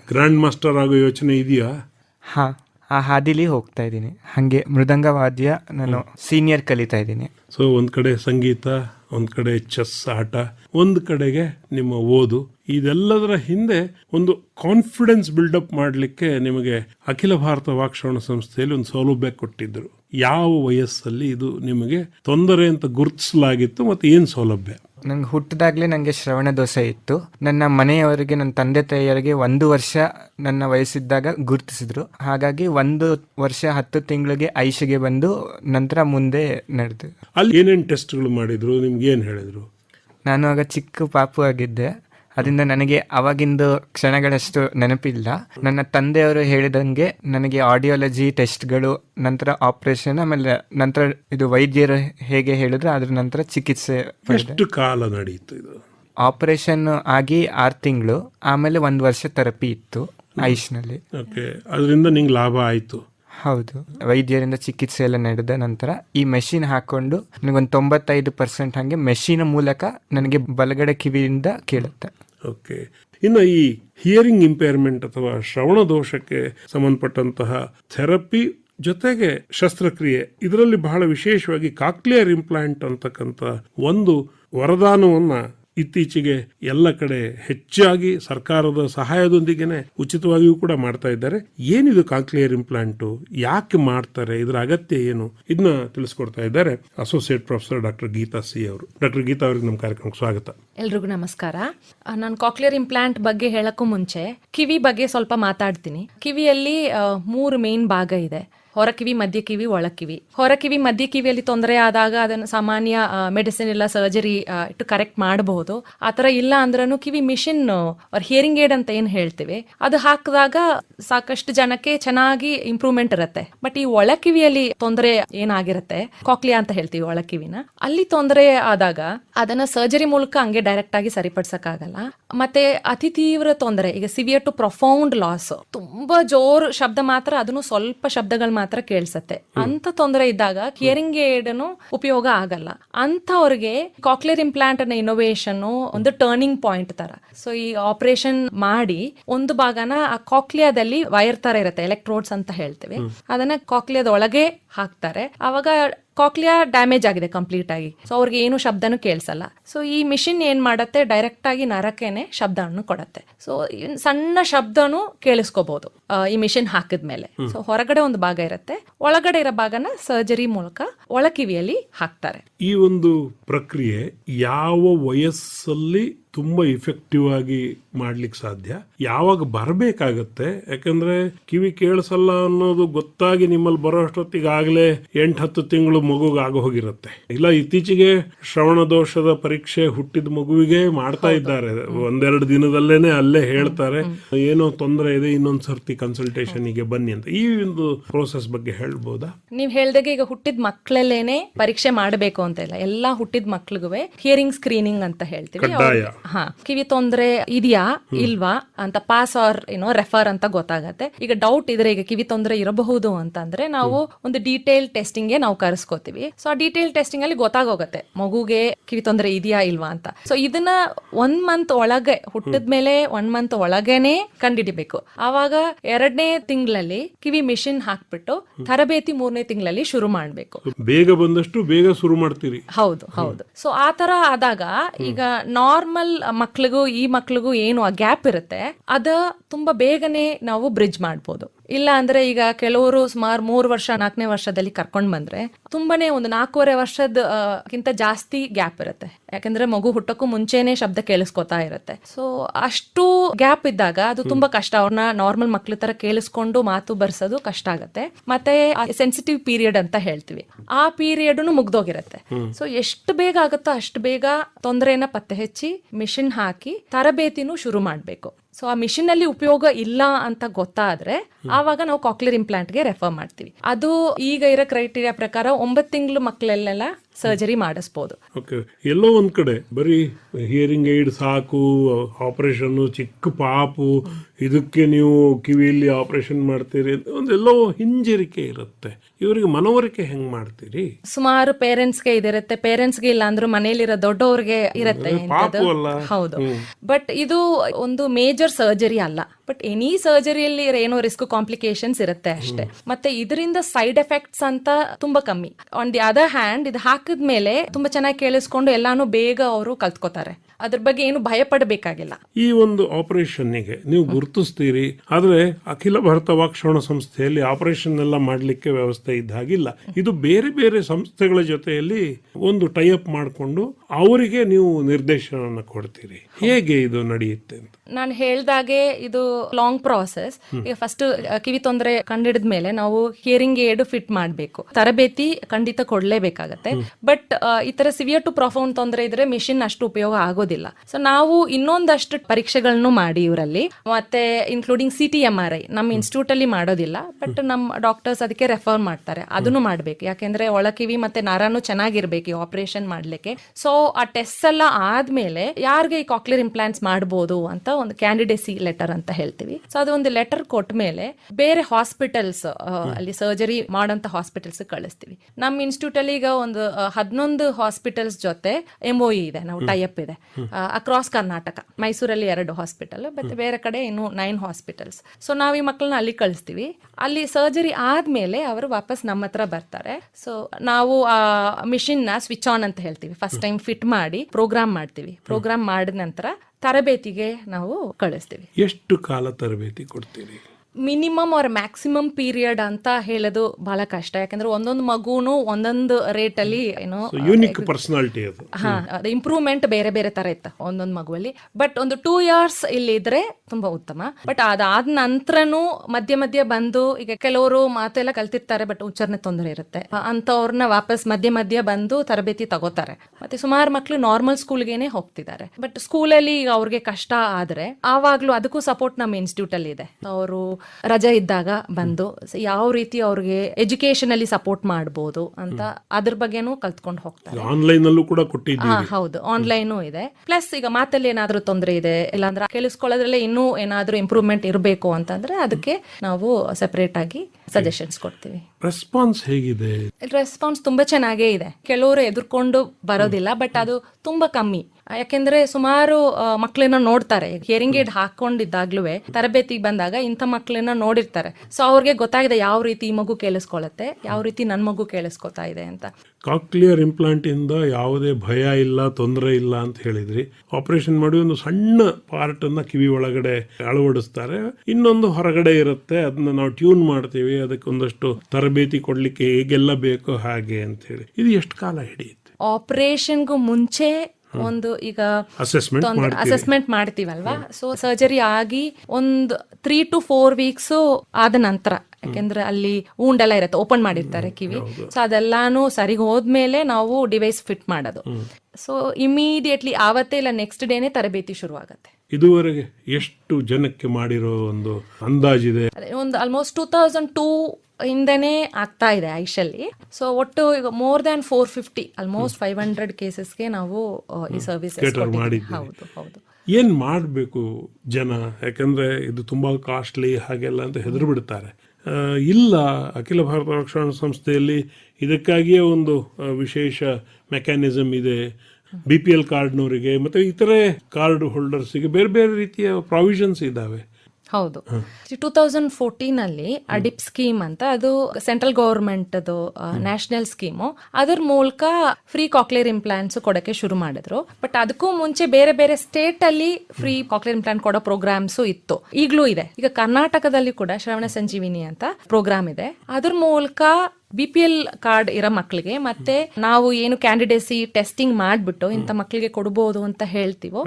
ಗ್ರ್ಯಾಂಡ್ ಮಾಸ್ಟರ್ ಆಗೋ ಯೋಚನೆ ಇದೆಯಾ? ಹಾ. ಆ ಹಾದಿಲಿ ಹೋಗ್ತಾ ಇದ್ದೀನಿ. ಹಾಗೆ ಮೃದಂಗ ವಾದ್ಯ ನಾನು ಸೀನಿಯರ್ ಕಲಿತಾ ಇದ್ದೀನಿ. ಸೊ ಒಂದ್ ಕಡೆ ಸಂಗೀತ ಒಂದ್ ಕಡೆ ಚೆಸ್ ಆಟ ಒಂದ್ ಕಡೆಗೆ ನಿಮ್ಮ ಓದು. ಇದೆಲ್ಲದರ ಹಿಂದೆ ಒಂದು ಕಾನ್ಫಿಡೆನ್ಸ್ ಬಿಲ್ಡಪ್ ಮಾಡಲಿಕ್ಕೆ ನಿಮಗೆ ಅಖಿಲ ಭಾರತ ವಾಕ್ಶ್ರವಣ ಸಂಸ್ಥೆಯಲ್ಲಿ ಒಂದು ಸೌಲಭ್ಯ ಕೊಟ್ಟಿದ್ದರು. ಯಾವ ವಯಸ್ಸಲ್ಲಿ ಇದು ನಿಮಗೆ ತೊಂದರೆ ಅಂತ ಗುರುತಿಸಲಾಗಿತ್ತು ಮತ್ತೆ ಏನು ಸೌಲಭ್ಯ? ನಂಗೆ ಹುಟ್ಟಿದಾಗಲೇ ನನಗೆ ಶ್ರವಣ ದೋಷ ಇತ್ತು. ನನ್ನ ಮನೆಯವರಿಗೆ ನನ್ನ ತಂದೆ ತಾಯಿಯರಿಗೆ ಒಂದು ವರ್ಷ ನನ್ನ ವಯಸ್ಸಿದ್ದಾಗ ಗುರುತಿಸಿದ್ರು. ಹಾಗಾಗಿ ಒಂದು ವರ್ಷ ಹತ್ತು ತಿಂಗಳಿಗೆ ಐಷಿಗೆ ಬಂದು ನಂತರ ಮುಂದೆ ನಡೆದು ಅಲ್ಲಿ ಏನೇನು ಟೆಸ್ಟ್ಗಳು ಮಾಡಿದ್ರು? ನಿಮ್ಗೆ ಏನು ಹೇಳಿದ್ರು? ನಾನು ಆಗ ಚಿಕ್ಕ ಪಾಪು ಆಗಿದ್ದೆ. ಅದರಿಂದ ನನಗೆ ಅವಾಗಿಂದು ಕ್ಷಣಗಳಷ್ಟು ನೆನಪಿಲ್ಲ. ನನ್ನ ತಂದೆಯವರು ಹೇಳಿದಂಗೆ ನನಗೆ ಆಡಿಯಾಲಜಿ ಟೆಸ್ಟ್ಗಳು ನಂತರ ಆಪರೇಷನ್ ಆಮೇಲೆ ನಂತರ ಇದು ವೈದ್ಯರು ಹೇಗೆ ಹೇಳಿದ್ರು ಅದ್ರ ನಂತರ ಚಿಕಿತ್ಸೆ ಎಷ್ಟು ಕಾಲ ನಡೆಯಿತು ಇದು? ಆಪರೇಷನ್ ಆಗಿ ಆರು ತಿಂಗಳು ಆಮೇಲೆ ಒಂದು ವರ್ಷ ಥೆರಪಿ ಇತ್ತು ಐಶ್ನಲ್ಲಿ ಅದರಿಂದ ನಿಂಗೆ ಲಾಭ ಆಯಿತು? ಹೌದು. ವೈದ್ಯರಿಂದ ಚಿಕಿತ್ಸೆ ಎಲ್ಲ ನಡೆದ ನಂತರ ಈ ಮೆಷಿನ್ ಹಾಕೊಂಡು ನನಗೊಂದು ತೊಂಬತ್ತೈದು ಪರ್ಸೆಂಟ್ ಹಾಗೆ ಮೆಷಿನ್ ಮೂಲಕ ನನಗೆ ಬಲಗಡೆ ಕಿವಿಯಿಂದ ಕೇಳುತ್ತೆ. ಓಕೆ. ಇನ್ನು ಈ ಹಿಯರಿಂಗ್ ಇಂಪೇರ್ಮೆಂಟ್ ಅಥವಾ ಶ್ರವಣ ದೋಷಕ್ಕೆ ಸಂಬಂಧಪಟ್ಟಂತಹ ಥೆರಪಿ ಜೊತೆಗೆ ಶಸ್ತ್ರಕ್ರಿಯೆ, ಇದರಲ್ಲಿ ಬಹಳ ವಿಶೇಷವಾಗಿ ಕಾಕ್ಲಿಯರ್ ಇಂಪ್ಲಾಂಟ್ ಅಂತಕ್ಕಂಥ ಒಂದು ವರದಾನವನ್ನ ಇತ್ತೀಚೆಗೆ ಎಲ್ಲ ಕಡೆ ಹೆಚ್ಚಾಗಿ ಸರ್ಕಾರದ ಸಹಾಯದೊಂದಿಗೆನೆ ಉಚಿತವಾಗಿಯೂ ಕೂಡ ಮಾಡ್ತಾ ಇದ್ದಾರೆ. ಏನಿದು ಕಾಕ್ಲಿಯರ್ ಇಂಪ್ಲಾಂಟ್ ಯಾಕೆ ಮಾಡ್ತಾರೆ? ಇದರ ಅಗತ್ಯ ಏನು? ಇದನ್ನ ತಿಳಿಸ್ಕೊಡ್ತಾ ಇದ್ದಾರೆ associate professor doctor Geetha C ಅವರು. ಡಾಕ್ಟರ್ ಗೀತಾ ಅವರಿಗೆ ನಮ್ಮ ಕಾರ್ಯಕ್ರಮಕ್ಕೆ ಸ್ವಾಗತ. ಎಲ್ರಿಗೂ ನಮಸ್ಕಾರ. ನಾನು ಕಾಕ್ಲಿಯರ್ ಇಂಪ್ಲಾಂಟ್ ಬಗ್ಗೆ ಹೇಳಕ್ಕೂ ಮುಂಚೆ ಕಿವಿ ಬಗ್ಗೆ ಸ್ವಲ್ಪ ಮಾತಾಡ್ತೀನಿ. ಕಿವಿಯಲ್ಲಿ ಮೂರು ಮೇನ್ ಭಾಗ ಇದೆ. ಹೊರ ಕಿವಿ, ಮಧ್ಯ ಕಿವಿ, ಒಳ ಕಿವಿ. ಹೊರ ಕಿವಿ, ಮಧ್ಯ ಕಿವಿಯಲ್ಲಿ ತೊಂದರೆ ಆದಾಗ ಅದನ್ನು ಸಾಮಾನ್ಯ ಮೆಡಿಸಿನ್ ಇಲ್ಲ ಸರ್ಜರಿ ಇಟ್ಟು ಕರೆಕ್ಟ್ ಮಾಡಬಹುದು. ಆ ಥರ ಇಲ್ಲ ಅಂದ್ರೂ ಕಿವಿ ಮಿಷಿನ್ ಹಿಯರಿಂಗ್ ಏಡ್ ಅಂತ ಏನು ಹೇಳ್ತೀವಿ, ಅದು ಹಾಕಿದಾಗ ಸಾಕಷ್ಟು ಜನಕ್ಕೆ ಚೆನ್ನಾಗಿ ಇಂಪ್ರೂವ್ಮೆಂಟ್ ಇರುತ್ತೆ. ಬಟ್ ಈ ಒಳ ಕಿವಿಯಲ್ಲಿ ತೊಂದರೆ ಏನಾಗಿರುತ್ತೆ ಕಾಕ್ಲಿಯಾ ಅಂತ ಹೇಳ್ತೀವಿ ಒಳ ಕಿವಿನ, ಅಲ್ಲಿ ತೊಂದರೆ ಆದಾಗ ಅದನ್ನ ಸರ್ಜರಿ ಮೂಲಕ ಹಂಗೆ ಡೈರೆಕ್ಟ್ ಆಗಿ ಸರಿಪಡಿಸಕ್ಕಾಗಲ್ಲ. ಮತ್ತೆ ಅತಿ ತೀವ್ರ ತೊಂದರೆ, ಈಗ ಸಿವಿಯರ್ ಟು ಪ್ರೊಫೌಂಡ್ ಲಾಸ್ ತುಂಬಾ ಜೋರ್ ಶಬ್ದ ಮಾತ್ರ, ಅದನ್ನು ಸ್ವಲ್ಪ ಶಬ್ದಗಳು ಮಾತ್ರ ಕೇಳಿಸತ್ತೆ. ಅಂತ ತೊಂದರೆ ಇದ್ದಾಗ ಕಿಯರಿಂಗ್ ಏಡ್ನು ಉಪಯೋಗ ಆಗಲ್ಲ. ಅಂಥವ್ರಿಗೆ ಕಾಕ್ಲಿಯರ್ ಇಂಪ್ಲಾಂಟ್ ಅನ್ನ ಇನೋವೇಷನ್ ಒಂದು ಟರ್ನಿಂಗ್ ಪಾಯಿಂಟ್ ತರ. ಸೊ ಈ ಆಪರೇಷನ್ ಮಾಡಿ ಒಂದು ಭಾಗನ ಆ ಕಾಕ್ಲಿಯಾದಲ್ಲಿ ವೈರ್ ತರ ಇರುತ್ತೆ ಎಲೆಕ್ಟ್ರೋಡ್ಸ್ ಅಂತ ಹೇಳ್ತೇವೆ. ಅದನ್ನ ಕಾಕ್ಲಿಯಾದ ಒಳಗೆ ಹಾಕ್ತಾರೆ. ಅವಾಗ ಕಾಕ್ಲಿಯಾ ಡ್ಯಾಮೇಜ್ ಆಗಿದೆ ಕಂಪ್ಲೀಟ್ ಆಗಿ. ಸೊ ಅವ್ರಿಗೆ ಏನು ಶಬ್ದನೂ ಕೇಳಿಸಲ್ಲ. ಸೊ ಈ ಮಿಷಿನ್ ಏನು ಮಾಡುತ್ತೆ? ಡೈರೆಕ್ಟ್ ಆಗಿ ನರಕೇನೆ ಶಬ್ದವನ್ನು ಕೊಡತ್ತೆ. ಸೊ ಸಣ್ಣ ಶಬ್ದನೂ ಕೇಳಿಸ್ಕೋಬಹುದು ಈ ಮಿಷಿನ್ ಹಾಕಿದ್ಮೇಲೆ ಸೊ ಹೊರಗಡೆ ಒಂದು ಭಾಗ ಇರುತ್ತೆ. ಒಳಗಡೆ ಇರೋ ಭಾಗನ ಸರ್ಜರಿ ಮೂಲಕ ಒಳಕಿವಿಯಲ್ಲಿ ಹಾಕ್ತಾರೆ. ಈ ಒಂದು ಪ್ರಕ್ರಿಯೆ ಯಾವ ವಯಸ್ಸಲ್ಲಿ ತುಂಬಾ ಇಫೆಕ್ಟಿವ್ ಆಗಿ ಮಾಡ್ಲಿಕ್ಕೆ ಸಾಧ್ಯ? ಯಾವಾಗ ಬರಬೇಕಾಗತ್ತೆ? ಯಾಕಂದ್ರೆ ಕಿವಿ ಕೇಳಿಸಲ್ಲ ಅನ್ನೋದು ಗೊತ್ತಾಗಿ ನಿಮ್ಮಲ್ಲಿ ಬರೋ ಅಷ್ಟೊತ್ತಿಗಾಗಲೇ ಎಂಟು ಹತ್ತು ತಿಂಗಳು ಮಗುಗೆ ಆಗ ಹೋಗಿರುತ್ತೆ. ಇಲ್ಲ ಇತ್ತೀಚೆಗೆ ಶ್ರವಣ ದೋಷದ ಪರೀಕ್ಷೆ ಹುಟ್ಟಿದ ಮಗುವಿಗೆ ಮಾಡ್ತಾ ಇದ್ದಾರೆ. ಒಂದೆರಡು ದಿನದಲ್ಲೇನೆ ಅಲ್ಲೇ ಹೇಳ್ತಾರೆ ಏನೋ ತೊಂದರೆ ಇದೆ ಇನ್ನೊಂದ್ ಸರ್ತಿ ಕನ್ಸಲ್ಟೇಷನ್ಗೆ ಬನ್ನಿ ಅಂತ. ಈ ಒಂದು ಪ್ರೋಸೆಸ್ ಬಗ್ಗೆ ಹೇಳ್ಬೋದಾ? ನೀವ್ ಹೇಳ್ದಾಗೆ ಈಗ ಹುಟ್ಟಿದ ಮಕ್ಕಳಲ್ಲೇನೆ ಪರೀಕ್ಷೆ ಮಾಡಬೇಕು ಅಂತ ಇಲ್ಲ. ಎಲ್ಲಾ ಹುಟ್ಟಿದ ಮಕ್ಳಿಗೂ ಹಿಯರಿಂಗ್ ಸ್ಕ್ರೀನಿಂಗ್ ಅಂತ ಹೇಳ್ತೀವಿ. ಹ. ಕಿವಿ ತೊಂದ್ರೆ ಇದೆಯಾ ಇಲ್ವಾ ಅಂತ ಪಾಸ್ ಆರ್ ಏನೋ ರೆಫರ್ ಅಂತ ಗೊತ್ತಾಗತ್ತೆ. ಈಗ ಡೌಟ್ ಇದ್ರೆ ಈಗ ಕಿವಿ ತೊಂದರೆ ಇರಬಹುದು ಅಂತಂದ್ರೆ ನಾವು ಒಂದು ಡೀಟೇಲ್ ಟೆಸ್ಟಿಂಗ್ಗೆ ನಾವು ಕರೆಸ್ಕೋತೀವಿ. ಸೊ ಆ ಡೀಟೇಲ್ ಟೆಸ್ಟಿಂಗ್ ಅಲ್ಲಿ ಗೊತ್ತಾಗೋಗತ್ತೆ. ಮಗುಗೆ ಕಿವಿ ತೊಂದರೆ ಇದೆಯಾ ಇಲ್ವಾ ಅಂತ. ಸೊ ಇದನ್ನ ಒನ್ ಮಂತ್ ಒಳಗೆ ಹುಟ್ಟಿದ ಮೇಲೆ ಒನ್ ಮಂತ್ ಒಳಗೇನೆ ಕಂಡಿಡಿಬೇಕು. ಆವಾಗ ಎರಡನೇ ತಿಂಗಳಲ್ಲಿ ಕಿವಿ ಮಿಷಿನ್ ಹಾಕ್ಬಿಟ್ಟು ತರಬೇತಿ ಮೂರನೇ ತಿಂಗಳಲ್ಲಿ ಶುರು ಮಾಡಬೇಕು. ಬೇಗ ಬಂದಷ್ಟು ಬೇಗ ಶುರು ಮಾಡ್ತೀರಿ. ಹೌದು ಹೌದು. ಸೊ ಆ ತರ ಆದಾಗ ಈಗ ನಾರ್ಮಲ್ ಮಕ್ಳಿಗೂ ಈ ಮಕ್ಳಿಗೂ ಏನು ಆ ಗ್ಯಾಪ್ ಇರುತ್ತೆ ಅದ ತುಂಬಾ ಬೇಗನೆ ನಾವು ಬ್ರಿಡ್ಜ್ ಮಾಡ್ಬೋದು. ಇಲ್ಲ ಅಂದ್ರೆ ಈಗ ಕೆಲವರು ಸುಮಾರು ಮೂರು ವರ್ಷ ನಾಲ್ಕನೇ ವರ್ಷದಲ್ಲಿ ಕರ್ಕೊಂಡ್ ಬಂದ್ರೆ ತುಂಬಾನೇ ಒಂದು ನಾಲ್ಕೂವರೆ ವರ್ಷದ ಕಿಂತ ಗಿಂತ ಜಾಸ್ತಿ ಗ್ಯಾಪ್ ಇರುತ್ತೆ. ಯಾಕಂದ್ರೆ ಮಗು ಹುಟ್ಟಕ್ಕೂ ಮುಂಚೆನೆ ಶಬ್ದ ಕೇಳಿಸ್ಕೊತಾ ಇರುತ್ತೆ. ಸೊ ಅಷ್ಟು ಗ್ಯಾಪ್ ಇದ್ದಾಗ ಅದು ತುಂಬಾ ಕಷ್ಟ. ಅವ್ರನ್ನ ನಾರ್ಮಲ್ ಮಕ್ಳ ತರ ಕೇಳಿಸ್ಕೊಂಡು ಮಾತು ಬರ್ಸೋದು ಕಷ್ಟ ಆಗುತ್ತೆ. ಮತ್ತೆ ಸೆನ್ಸಿಟಿವ್ ಪೀರಿಯಡ್ ಅಂತ ಹೇಳ್ತೀವಿ. ಆ ಪೀರಿಯಡ್ ಮುಗ್ದೋಗಿರುತ್ತೆ. ಸೊ ಎಷ್ಟು ಬೇಗ ಆಗುತ್ತೋ ಅಷ್ಟು ಬೇಗ ತೊಂದರೆಯನ್ನ ಪತ್ತೆ ಹಚ್ಚಿ ಮಿಷಿನ್ ಹಾಕಿ ತರಬೇತಿನೂ ಶುರು ಮಾಡಬೇಕು. ಸೊ ಆ ಮಿಷಿನ್ ಅಲ್ಲಿ ಉಪಯೋಗ ಇಲ್ಲ ಅಂತ ಗೊತ್ತಾದ್ರೆ ಆವಾಗ ನಾವು ಕಾಕ್ಲಿಯರ್ ಇಂಪ್ಲಾಂಟ್ಗೆ ರೆಫರ್ ಮಾಡ್ತೀವಿ. ಅದು ಈಗ ಇರೋ ಕ್ರೈಟೀರಿಯಾ ಪ್ರಕಾರ ಒಂಬತ್ತು ತಿಂಗಳು ಮಕ್ಕಳಲ್ಲೆಲ್ಲ ಸರ್ಜರಿ ಮಾಡಿಸ್ಬೋದು. ಓಕೆ ಎಲ್ಲೋ ಒಂದ್ ಕಡೆ ಬರೀ ಹಿಯರಿಂಗ್ ಏಡ್ ಸಾಕು ಆಪರೇಷನ್ ಚಿಕ್ಕ ಪಾಪು ಇದಕ್ಕೆ ನೀವು ಕಿವಿಯಲ್ಲಿ ಆಪರೇಷನ್ ಮಾಡ್ತೀರಿ ಅಂತ ಒಂದೆಲ್ಲೋ ಹಿಂಜರಿಕೆ ಇರುತ್ತೆ. ಇವರಿಗೆ ಮನವರಿಕೆ ಹೆಂಗ್ ಮಾಡ್ತೀರಿ? ಸುಮಾರು ಪೇರೆಂಟ್ಸ್ಗೆ ಇದಿರುತ್ತೆ. ಪೇರೆಂಟ್ಸ್ಗೆ ಇಲ್ಲ ಅಂದ್ರೂ ಮನೇಲಿರೋ ದೊಡ್ಡವ್ರಿಗೆ ಇರುತ್ತೆ ಪಾಪು ಅಲ್ಲ. ಹೌದು. ಬಟ್ ಇದು ಒಂದು ಮೇಜರ್ ಸರ್ಜರಿ ಅಲ್ಲ. ಬಟ್ ಎನಿ ಸರ್ಜರಿಯಲ್ಲಿ ಏನೋ ರಿಸ್ಕ್ ಕಾಂಪ್ಲಿಕೇಶನ್ಸ್ ಇರುತ್ತೆ ಅಷ್ಟೇ. ಮತ್ತೆ ಇದರಿಂದ ಸೈಡ್ ಎಫೆಕ್ಟ್ಸ್ ಅಂತ ತುಂಬಾ ಕಮ್ಮಿ. ಆನ್ ದಿ ಅದರ್ ಹ್ಯಾಂಡ್ ಇದು ಹಾಕಿದ್ಮೇಲೆ ತುಂಬಾ ಚೆನ್ನಾಗಿ ಕೇಳಿಸ್ಕೊಂಡು ಎಲ್ಲಾನು ಬೇಗ ಅವರು ಕಲ್ತ್ಕೋತಾರೆ. ಅದ್ರ ಬಗ್ಗೆ ಏನು ಭಯ ಪಡಬೇಕಾಗಿಲ್ಲ ಈ ಒಂದು ಆಪರೇಷನ್ನಿಗೆ ನೀವು ಗುರುತಿಸ್ತೀರಿ, ಆದ್ರೆ ಅಖಿಲ ಭಾರತ ವಾಕ್ಷಣ ಸಂಸ್ಥೆಯಲ್ಲಿ ಆಪರೇಷನ್ ಎಲ್ಲ ಮಾಡ್ಲಿಕ್ಕೆ ವ್ಯವಸ್ಥೆ ಇದ್ದ ಹಾಗಿಲ್ಲ. ಇದು ಬೇರೆ ಬೇರೆ ಸಂಸ್ಥೆಗಳ ಜೊತೆಯಲ್ಲಿ ಒಂದು ಟೈಅಪ್ ಮಾಡಿಕೊಂಡು ಅವರಿಗೆ ನೀವು ನಿರ್ದೇಶನವನ್ನು ಕೊಡ್ತೀರಿ. ಹೇಗೆ ಇದು ನಡೆಯುತ್ತೆ ಅಂತ? ನಾನು ಹೇಳ್ದಾಗೆ ಇದು ಲಾಂಗ್ ಪ್ರಾಸೆಸ್ ಈಗ ಫಸ್ಟ್ ಕಿವಿ ತೊಂದರೆ ಕಂಡಿಡಿದ ಮೇಲೆ ನಾವು ಹಿಯರಿಂಗ್ ಏಡ್ ಫಿಟ್ ಮಾಡಬೇಕು. ತರಬೇತಿ ಖಂಡಿತ ಕೊಡ್ಲೇಬೇಕಾಗತ್ತೆ. ಬಟ್ ಈ ತರ ಸಿವಿಯರ್ ಟು ಪ್ರೊಫೌಂಡ್ ತೊಂದರೆ ಇದ್ರೆ ಮಿಷಿನ್ ಅಷ್ಟು ಉಪಯೋಗ ಆಗೋದಿಲ್ಲ. ಸೊ ನಾವು ಇನ್ನೊಂದಷ್ಟು ಪರೀಕ್ಷೆಗಳನ್ನು ಮಾಡಿ ಇವರಲ್ಲಿ. ಮತ್ತೆ including C T M R I ನಮ್ಮ ಇನ್ಸ್ಟಿಟ್ಯೂಟ್ ಅಲ್ಲಿ ಮಾಡೋದಿಲ್ಲ. ಬಟ್ ನಮ್ಮ ಡಾಕ್ಟರ್ಸ್ ಅದಕ್ಕೆ ರೆಫರ್ ಮಾಡ್ತಾರೆ. ಅದನ್ನು ಮಾಡ್ಬೇಕು. ಯಾಕೆಂದ್ರೆ ಒಳಕಿವಿ ಮತ್ತೆ ನರನು ಚೆನ್ನಾಗಿರ್ಬೇಕು ಆಪರೇಷನ್ ಮಾಡ್ಲಿಕ್ಕೆ. ಸೊ ಆ ಟೆಸ್ಟ್ ಎಲ್ಲ ಆದ್ಮೇಲೆ ಯಾರಿಗೆ ಈ ಕಾಕ್ಲಿಯರ್ ಇಂಪ್ಲಾಂಟ್ಸ್ ಮಾಡ್ಬೋದು ಅಂತ ಒಂದು ಕ್ಯಾಂಡಿಡೇಸಿ ಲೆಟರ್ ಅಂತ ಹೇಳ್ತೀವಿ. ಸೊ ಅದು ಒಂದು ಲೆಟರ್ ಕೊಟ್ಟ ಮೇಲೆ ಬೇರೆ ಹಾಸ್ಪಿಟಲ್ಸ್ ಅಲ್ಲಿ ಸರ್ಜರಿ ಮಾಡೋಂಥ ಹಾಸ್ಪಿಟಲ್ಸ್ ಕಳಿಸ್ತೀವಿ. ನಮ್ಮ ಇನ್ಸ್ಟಿಟ್ಯೂಟ್ ಅಲ್ಲಿ ಈಗ ಒಂದು ಹದಿನೊಂದು ಹಾಸ್ಪಿಟಲ್ಸ್ ಜೊತೆ ಎಂ ಇದೆ ನಾವು ಟೈಅಪ್ ಇದೆ. ಅಕ್ರಾಸ್ ಕರ್ನಾಟಕ ಮೈಸೂರಲ್ಲಿ ಎರಡು ಹಾಸ್ಪಿಟಲ್ ಮತ್ತೆ ಬೇರೆ ಕಡೆ ಇನ್ನು ನೈನ್ ಹಾಸ್ಪಿಟಲ್ಸ್ ಸೊ ನಾವು ಈ ಮಕ್ಕಳನ್ನ ಅಲ್ಲಿ ಕಳಿಸ್ತೀವಿ. ಅಲ್ಲಿ ಸರ್ಜರಿ ಆದ್ಮೇಲೆ ಅವರು ವಾಪಸ್ ನಮ್ಮ ಹತ್ರ ಬರ್ತಾರೆ. ಸೊ ನಾವು ಆ ಮಿಷಿನ್ನ ಸ್ವಿಚ್ ಆನ್ ಅಂತ ಹೇಳ್ತೀವಿ. ಫಸ್ಟ್ ಟೈಮ್ ಫಿಟ್ ಮಾಡಿ ಪ್ರೋಗ್ರಾಮ್ ಮಾಡ್ತೀವಿ. ಪ್ರೋಗ್ರಾಮ್ ಮಾಡಿದ ನಂತರ ತರಬೇತಿಗೆ ನಾವು ಕಳಿಸ್ತೀವಿ. ಎಷ್ಟು ಕಾಲ ತರಬೇತಿ ಕೊಡ್ತೀರಿ? ಮಿನಿಮಮ್ ಅವ್ರ ಮ್ಯಾಕ್ಸಿಮಮ್ ಪೀರಿಯಡ್ ಅಂತ ಹೇಳೋದು ಬಹಳ ಕಷ್ಟ. ಯಾಕಂದ್ರೆ ಒಂದೊಂದು ಮಗುನು ಒಂದೊಂದು ರೇಟ್ ಅಲ್ಲಿ ಏನೋ ಯೂನಿಕ್ ಪರ್ಸನಾಲಿಟಿ ಅದು. ಹಾ ಅದು ಇಂಪ್ರೂವ್ಮೆಂಟ್ ಬೇರೆ ಬೇರೆ ತರ ಇತ್ತು ಒಂದೊಂದು ಮಗುವಲ್ಲಿ. ಬಟ್ ಒಂದು ಟೂ ಇಯರ್ಸ್ ಇಲ್ಲಿ ಇದ್ರೆ ತುಂಬಾ ಉತ್ತಮ. ಬಟ್ ಅದಾದ ನಂತರನು ಮಧ್ಯ ಮಧ್ಯ ಬಂದು ಈಗ ಕೆಲವರು ಮಾತೆಲ್ಲ ಕಲ್ತಿರ್ತಾರೆ ಬಟ್ ಉಚ್ಚಾರಣೆ ತೊಂದರೆ ಇರುತ್ತೆ. ಅಂತವ್ರನ್ನ ವಾಪಸ್ ಮಧ್ಯ ಮಧ್ಯ ಬಂದು ತರಬೇತಿ ತಗೋತಾರೆ. ಮತ್ತೆ ಸುಮಾರು ಮಕ್ಳು ನಾರ್ಮಲ್ ಸ್ಕೂಲ್ಗೆನೆ ಹೋಗ್ತಿದ್ದಾರೆ. ಬಟ್ ಸ್ಕೂಲಲ್ಲಿ ಅವ್ರಿಗೆ ಕಷ್ಟ ಆದ್ರೆ ಆವಾಗ್ಲೂ ಅದಕ್ಕೂ ಸಪೋರ್ಟ್ ನಮ್ಮ ಇನ್ಸ್ಟಿಟ್ಯೂಟ್ ಅಲ್ಲಿ ಇದೆ. ಅವರು ರಜೆ ಇದ್ದಾಗ ಬಂದು ಯಾವ ರೀತಿ ಅವ್ರಿಗೆ ಎಜುಕೇಶನ್ ಅಲ್ಲಿ ಸಪೋರ್ಟ್ ಮಾಡಬಹುದು ಅಂತ ಅದ್ರ ಬಗ್ಗೆನೂ ಕಲ್ತ್ಕೊಂಡು ಹೋಗ್ತಾರೆ. ಆನ್ಲೈನ್ ಅಲ್ಲೂ ಕೂಡ ಕೊಟ್ಟಿದ್ದೀವಿ ಹೌದು. ಆನ್ಲೈನು ಇದೆ. ಪ್ಲಸ್ ಈಗ ಮಾತಲ್ಲಿ ಏನಾದ್ರೂ ತೊಂದರೆ ಇದೆ ಇಲ್ಲಾಂದ್ರೆ ಕೇಳಿಸ್ಕೊಳ್ಳೋದ್ರಲ್ಲೇ ಇನ್ನೂ ಏನಾದ್ರೂ ಇಂಪ್ರೂವ್ಮೆಂಟ್ ಇರಬೇಕು ಅಂತಂದ್ರೆ ಅದಕ್ಕೆ ನಾವು ಸೆಪರೇಟ್ ಆಗಿ ಸಜೆಷನ್ಸ್ ಕೊಡ್ತೀವಿ. ರೆಸ್ಪಾನ್ಸ್ ಹೇಗಿದೆ? ರೆಸ್ಪಾನ್ಸ್ ತುಂಬಾ ಚೆನ್ನಾಗೇ ಇದೆ. ಕೆಲವರು ಎದುರ್ಕೊಂಡು ಬರೋದಿಲ್ಲ ಬಟ್ ಅದು ತುಂಬಾ ಕಮ್ಮಿ. ಯಾಕೆಂದ್ರೆ ಸುಮಾರು ಮಕ್ಕಳನ್ನ ಮಕ್ಳನ್ನ ನೋಡ್ತಾರೆ. ಹಿಯರಿಂಗ್ ಏಡ್ ಹಾಕೊಂಡಿದ್ದಾಗ್ಲೂ ತರಬೇತಿಗೆ ಬಂದಾಗ ಇಂಥ ಮಕ್ಳನ್ನ ನೋಡಿರ್ತಾರೆ. ಸೊ ಅವ್ರಿಗೆ ಗೊತ್ತಾಗಿದೆ ಯಾವ ರೀತಿ ಈ ಮಗು ಕೇಳಿಸ್ಕೊಳತ್ತೆ ಯಾವ ರೀತಿ ನನ್ನ ಮಗು ಕೇಳಿಸ್ಕೊತಾ ಇದೆ ಅಂತ. ಕಾಕ್ಲಿಯರ್ ಇಂಪ್ಲಾಂಟ್ ಇಂದ ಯಾವುದೇ ಭಯ ಇಲ್ಲ ತೊಂದರೆ ಇಲ್ಲ ಅಂತ ಹೇಳಿದ್ರಿ. ಆಪರೇಷನ್ ಮಾಡಿ ಒಂದು ಸಣ್ಣ ಪಾರ್ಟ್ ಅನ್ನ ಕಿವಿ ಒಳಗಡೆ ಅಳವಡಿಸ್ತಾರೆ. ಇನ್ನೊಂದು ಹೊರಗಡೆ ಇರುತ್ತೆ ಅದನ್ನ ನಾವು ಟ್ಯೂನ್ ಮಾಡ್ತೀವಿ ಅದಕ್ಕೆ ಒಂದಷ್ಟು ತರಬೇತಿ ಕೊಡ್ಲಿಕ್ಕೆ ಹೇಗೆಲ್ಲ ಬೇಕೋ ಹಾಗೆ ಅಂತ ಹೇಳಿ. ಇದು ಎಷ್ಟು ಕಾಲ ಹಿಡಿಯುತ್ತೆ? ಆಪರೇಷನ್ಗೂ ಮುಂಚೆ ಒಂದು ಈಗ ಅಸೆಸ್ಮೆಂಟ್ ಮಾಡ್ತೀವಲ್ವಾ? ಸೊ ಸರ್ಜರಿ ಆಗಿ ಒಂದು ತ್ರೀ ಟು ಫೋರ್ ವೀಕ್ಸ್ ಆದ ನಂತರ ಯಾಕೆಂದ್ರೆ ಅಲ್ಲಿ ಊಂಡ್ ಎಲ್ಲ ಇರುತ್ತೆ ಓಪನ್ ಮಾಡಿರ್ತಾರೆ ಕಿವಿ. ಸೊ ಅದೆಲ್ಲಾನು ಸರಿ ಹೋದ್ಮೇಲೆ ನಾವು ಡಿವೈಸ್ ಫಿಟ್ ಮಾಡೋದು. ಸೊ ಇಮಿಡಿಯೇಟ್ಲಿ ಆವತ್ತೇ ಇಲ್ಲ ನೆಕ್ಸ್ಟ್ ಡೇನೆ ತರಬೇತಿ ಶುರುವಾಗುತ್ತೆ. ಇದುವರೆಗೆ ಎಷ್ಟು ಜನಕ್ಕೆ ಮಾಡಿರೋ ಒಂದು ಅಂದಾಜಿದೆ? ಅದೇ ಒಂದು ಆಲ್ಮೋಸ್ಟ್ ಟೂ ತೌಸಂಡ್ ಟೂ ಇಂದನೇ ಆಗ್ತಾ ಇದೆ ಐಶಲ್ಲಿ ಸೊ ಒಟ್ಟು ಈಗ moreover four fifty almost five hundred ಕೇಸಸ್ಗೆ ನಾವು ಈ ಸರ್ವಿಸ್. ಹೌದು ಹೌದು. ಏನ್ ಮಾಡಬೇಕು ಜನ? ಯಾಕಂದ್ರೆ ಇದು ತುಂಬಾ ಕಾಸ್ಟ್ಲಿ ಹಾಗೆಲ್ಲ ಅಂತ ಹೆದರು ಬಿಡ್ತಾರೆ ಇಲ್ಲ. ಅಖಿಲ ಭಾರತ ರಕ್ಷಣಾ ಸಂಸ್ಥೆಯಲ್ಲಿ ಇದಕ್ಕಾಗಿಯೇ ಒಂದು ವಿಶೇಷ ಮೆಕ್ಯಾನಿಸಮ್ ಇದೆ. ಬಿ ಪಿ ಎಲ್ ಕಾರ್ಡ್ನವರಿಗೆ ಮತ್ತೆ ಇತರೆ ಕಾರ್ಡ್ ಹೋಲ್ಡರ್ಸಿಗೆ ಬೇರೆ ಬೇರೆ ರೀತಿಯ ಪ್ರಾವಿಷನ್ಸ್ ಇದ್ದಾವೆ. ಹೌದು. ಟೂ ತೌಸಂಡ್ ಫೋರ್ಟೀನ್ ಅಲ್ಲಿ ಅಡಿಪ್ ಸ್ಕೀಮ್ ಅಂತ ಅದು ಸೆಂಟ್ರಲ್ ಗವರ್ಮೆಂಟ್ ಅದು ನ್ಯಾಷನಲ್ ಸ್ಕೀಮು. ಅದ್ರ ಮೂಲಕ ಫ್ರೀ ಕಾಕ್ಲೇರ್ ಇಂಪ್ಲಾಂಟ್ಸ್ ಕೊಡಕ್ಕೆ ಶುರು ಮಾಡಿದ್ರು. ಬಟ್ ಅದಕ್ಕೂ ಮುಂಚೆ ಬೇರೆ ಬೇರೆ ಸ್ಟೇಟ್ ಅಲ್ಲಿ ಫ್ರೀ ಕಾಕ್ಲೇರ್ ಇಂಪ್ಲಾಂಟ್ ಕೊಡೋ ಪ್ರೋಗ್ರಾಮ್ಸ್ ಇತ್ತು. ಈಗಲೂ ಇದೆ. ಈಗ ಕರ್ನಾಟಕದಲ್ಲಿ ಕೂಡ ಶ್ರವಣ ಸಂಜೀವಿನಿ ಅಂತ ಪ್ರೋಗ್ರಾಮ್ ಇದೆ. ಅದ್ರ ಮೂಲಕ ಬಿ ಪಿ ಎಲ್ ಕಾರ್ಡ್ ಇರೋ ಮಕ್ಕಳಿಗೆ ಮತ್ತೆ ನಾವು ಏನು ಕ್ಯಾಂಡಿಡೇಸಿ ಟೆಸ್ಟಿಂಗ್ ಮಾಡ್ಬಿಟ್ಟು ಇಂಥ ಮಕ್ಕಳಿಗೆ ಕೊಡ್ಬೋದು ಅಂತ ಹೇಳ್ತೀವೋ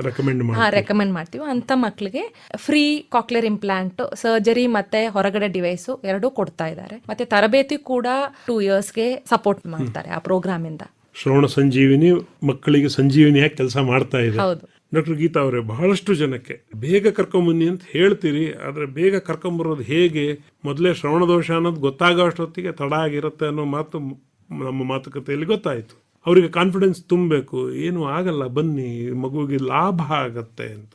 ಹಾ ರೆಕಮೆಂಡ್ ಮಾಡ್ತೀವೋ ಅಂತ ಮಕ್ಕಳಿಗೆ ಫ್ರೀ ಕಾಕ್ಲೇರ್ ಇಂಪ್ಲಾಂಟ್ ಸರ್ಜರಿ ಮತ್ತೆ ಹೊರಗಡೆ ಡಿವೈಸ್ ಎರಡೂ ಕೊಡ್ತಾ ಇದ್ದಾರೆ. ಮತ್ತೆ ತರಬೇತಿ ಕೂಡ ಟೂ ಇಯರ್ಸ್ಗೆ ಸಪೋರ್ಟ್ ಮಾಡ್ತಾರೆ ಆ ಪ್ರೋಗ್ರಾಮ್ ಇಂದ. ಶ್ರವಣ ಸಂಜೀವಿನಿ ಮಕ್ಕಳಿಗೆ ಸಂಜೀವಿನಿಯಾಗಿ ಕೆಲಸ ಮಾಡ್ತಾ ಇದೆ. ಹೌದು. ಡಾಕ್ಟರ್ ಗೀತಾ ಅವರೇ ಬಹಳಷ್ಟು ಜನಕ್ಕೆ ಬೇಗ ಕರ್ಕೊಂಬನ್ನಿ ಅಂತ ಹೇಳ್ತೀರಿ ಆದರೆ ಬೇಗ ಕರ್ಕೊಂಬರೋದು ಹೇಗೆ? ಮೊದಲೇ ಶ್ರವಣ ದೋಷ ಅನ್ನೋದು ಗೊತ್ತಾಗೋ ಅಷ್ಟೊತ್ತಿಗೆ ತಡ ಆಗಿರುತ್ತೆ ಅನ್ನೋ ಮಾತು ನಮ್ಮ ಮಾತುಕತೆಯಲ್ಲಿ ಗೊತ್ತಾಯಿತು. ಅವರಿಗೆ ಕಾನ್ಫಿಡೆನ್ಸ್ ತುಂಬಬೇಕು. ಏನು ಆಗಲ್ಲ ಬನ್ನಿ ಮಗುವಿಗೆ ಲಾಭ ಆಗತ್ತೆ ಅಂತ.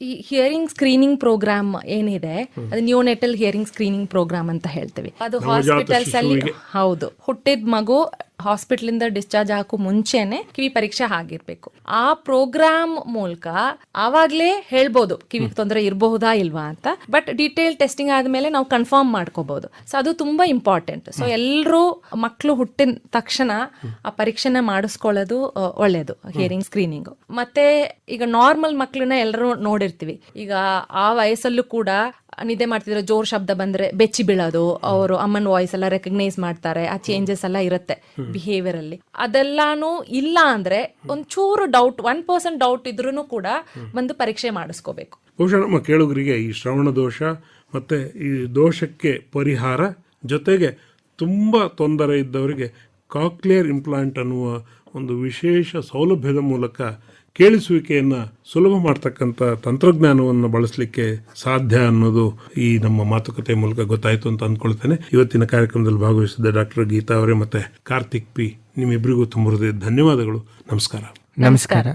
ಈ ಹಿಯರಿಂಗ್ ಸ್ಕ್ರೀನಿಂಗ್ ಪ್ರೋಗ್ರಾಮ್ ಏನಿದೆ ಅದು ನ್ಯೂನೆಟಲ್ ಹಿಯರಿಂಗ್ ಸ್ಕ್ರೀನಿಂಗ್ ಪ್ರೋಗ್ರಾಮ್ ಅಂತ ಹೇಳ್ತೇವೆ. ಅದು ಹಾಸ್ಪಿಟಲ್ಸ್ ಅಲ್ಲಿ ಹೌದು. ಹುಟ್ಟಿದ ಮಗು ಹಾಸ್ಪಿಟಲ್ ಇಂದ ಡಿಸ್ಚಾರ್ಜ್ ಹಾಕೋ ಮುಂಚೆನೆ ಕಿವಿ ಪರೀಕ್ಷೆ ಆಗಿರ್ಬೇಕು. ಆ ಪ್ರೋಗ್ರಾಮ್ ಮೂಲಕ ಆವಾಗ್ಲೇ ಹೇಳ್ಬೋದು, ಕಿವಿ ತೊಂದರೆ ಇರಬಹುದಾ ಇಲ್ವಾ ಅಂತ. ಬಟ್ ಡೀಟೇಲ್ ಟೆಸ್ಟಿಂಗ್ ಆದ್ಮೇಲೆ ನಾವು ಕನ್ಫರ್ಮ್ ಮಾಡ್ಕೋಬಹುದು ಸೊ ಅದು ತುಂಬಾ ಇಂಪಾರ್ಟೆಂಟ್ ಸೊ ಎಲ್ಲರೂ ಮಕ್ಕಳು ಹುಟ್ಟಿದ ತಕ್ಷಣ ಆ ಪರೀಕ್ಷೆನ ಮಾಡಿಸ್ಕೊಳ್ಳೋದು ಒಳ್ಳೇದು ಹಿಯರಿಂಗ್ ಸ್ಕ್ರೀನಿಂಗ್ ಮತ್ತೆ ಈಗ ನಾರ್ಮಲ್ ಮಕ್ಕಳನ್ನ ಎಲ್ಲರೂ ನೋಡಿರ್ತೀವಿ. ಈಗ ಆ ವಯಸ್ಸಲ್ಲೂ ಕೂಡ ನಿದ್ದೆ ಮಾಡ್ತಿದ್ರೆ ಜೋರ್ ಶಬ್ದ ಬಂದ್ರೆ ಬೆಚ್ಚಿ ಬೀಳೋದು, ಅವರು ಅಮ್ಮನ ವಾಯ್ಸ್ ಎಲ್ಲ ರೆಕಗ್ನೈಸ್ ಮಾಡ್ತಾರೆ, ಆ ಚೇಂಜಸ್ ಎಲ್ಲ ಇರುತ್ತೆ. ಬಿಹೇವಿಯರ್ ಅಲ್ಲಿ. ಅದೆಲ್ಲಾನು ಇಲ್ಲ ಅಂದ್ರೆ ಒಂಚೂರು ಡೌಟ್ ಒನ್ ಪರ್ಸೆಂಟ್ ಡೌಟ್ ಇದ್ರೂ ಕೂಡ ಬಂದು ಪರೀಕ್ಷೆ ಮಾಡಿಸ್ಕೋಬೇಕು. ಬಹುಶಃ ನಮ್ಮ ಕೇಳುಗರಿಗೆ ಈ ಶ್ರವಣ ದೋಷ ಮತ್ತೆ ಈ ದೋಷಕ್ಕೆ ಪರಿಹಾರ ಜೊತೆಗೆ ತುಂಬ ತೊಂದರೆ ಇದ್ದವರಿಗೆ ಕಾಕ್ಲಿಯರ್ ಇಂಪ್ಲಾಂಟ್ ಅನ್ನುವ ಒಂದು ವಿಶೇಷ ಸೌಲಭ್ಯದ ಮೂಲಕ ಕೇಳಿಸುವಿಕೆಯನ್ನು ಸುಲಭ ಮಾಡ್ತಕ್ಕಂಥ ತಂತ್ರಜ್ಞಾನವನ್ನು ಬಳಸಲಿಕ್ಕೆ ಸಾಧ್ಯ ಅನ್ನೋದು ಈ ನಮ್ಮ ಮಾತುಕತೆ ಮೂಲಕ ಗೊತ್ತಾಯಿತು ಅಂತ ಅಂದ್ಕೊಳ್ತೇನೆ. ಇವತ್ತಿನ ಕಾರ್ಯಕ್ರಮದಲ್ಲಿ ಭಾಗವಹಿಸಿದ ಡಾಕ್ಟರ್ ಗೀತಾ ಅವರೇ ಮತ್ತು ಕಾರ್ತಿಕ್ ಪಿ ನಿಮ್ಮಿಬ್ಬರಿಗೂ ತುಂಬ ಹೃದಯದ ಧನ್ಯವಾದಗಳು. ನಮಸ್ಕಾರ. ನಮಸ್ಕಾರ.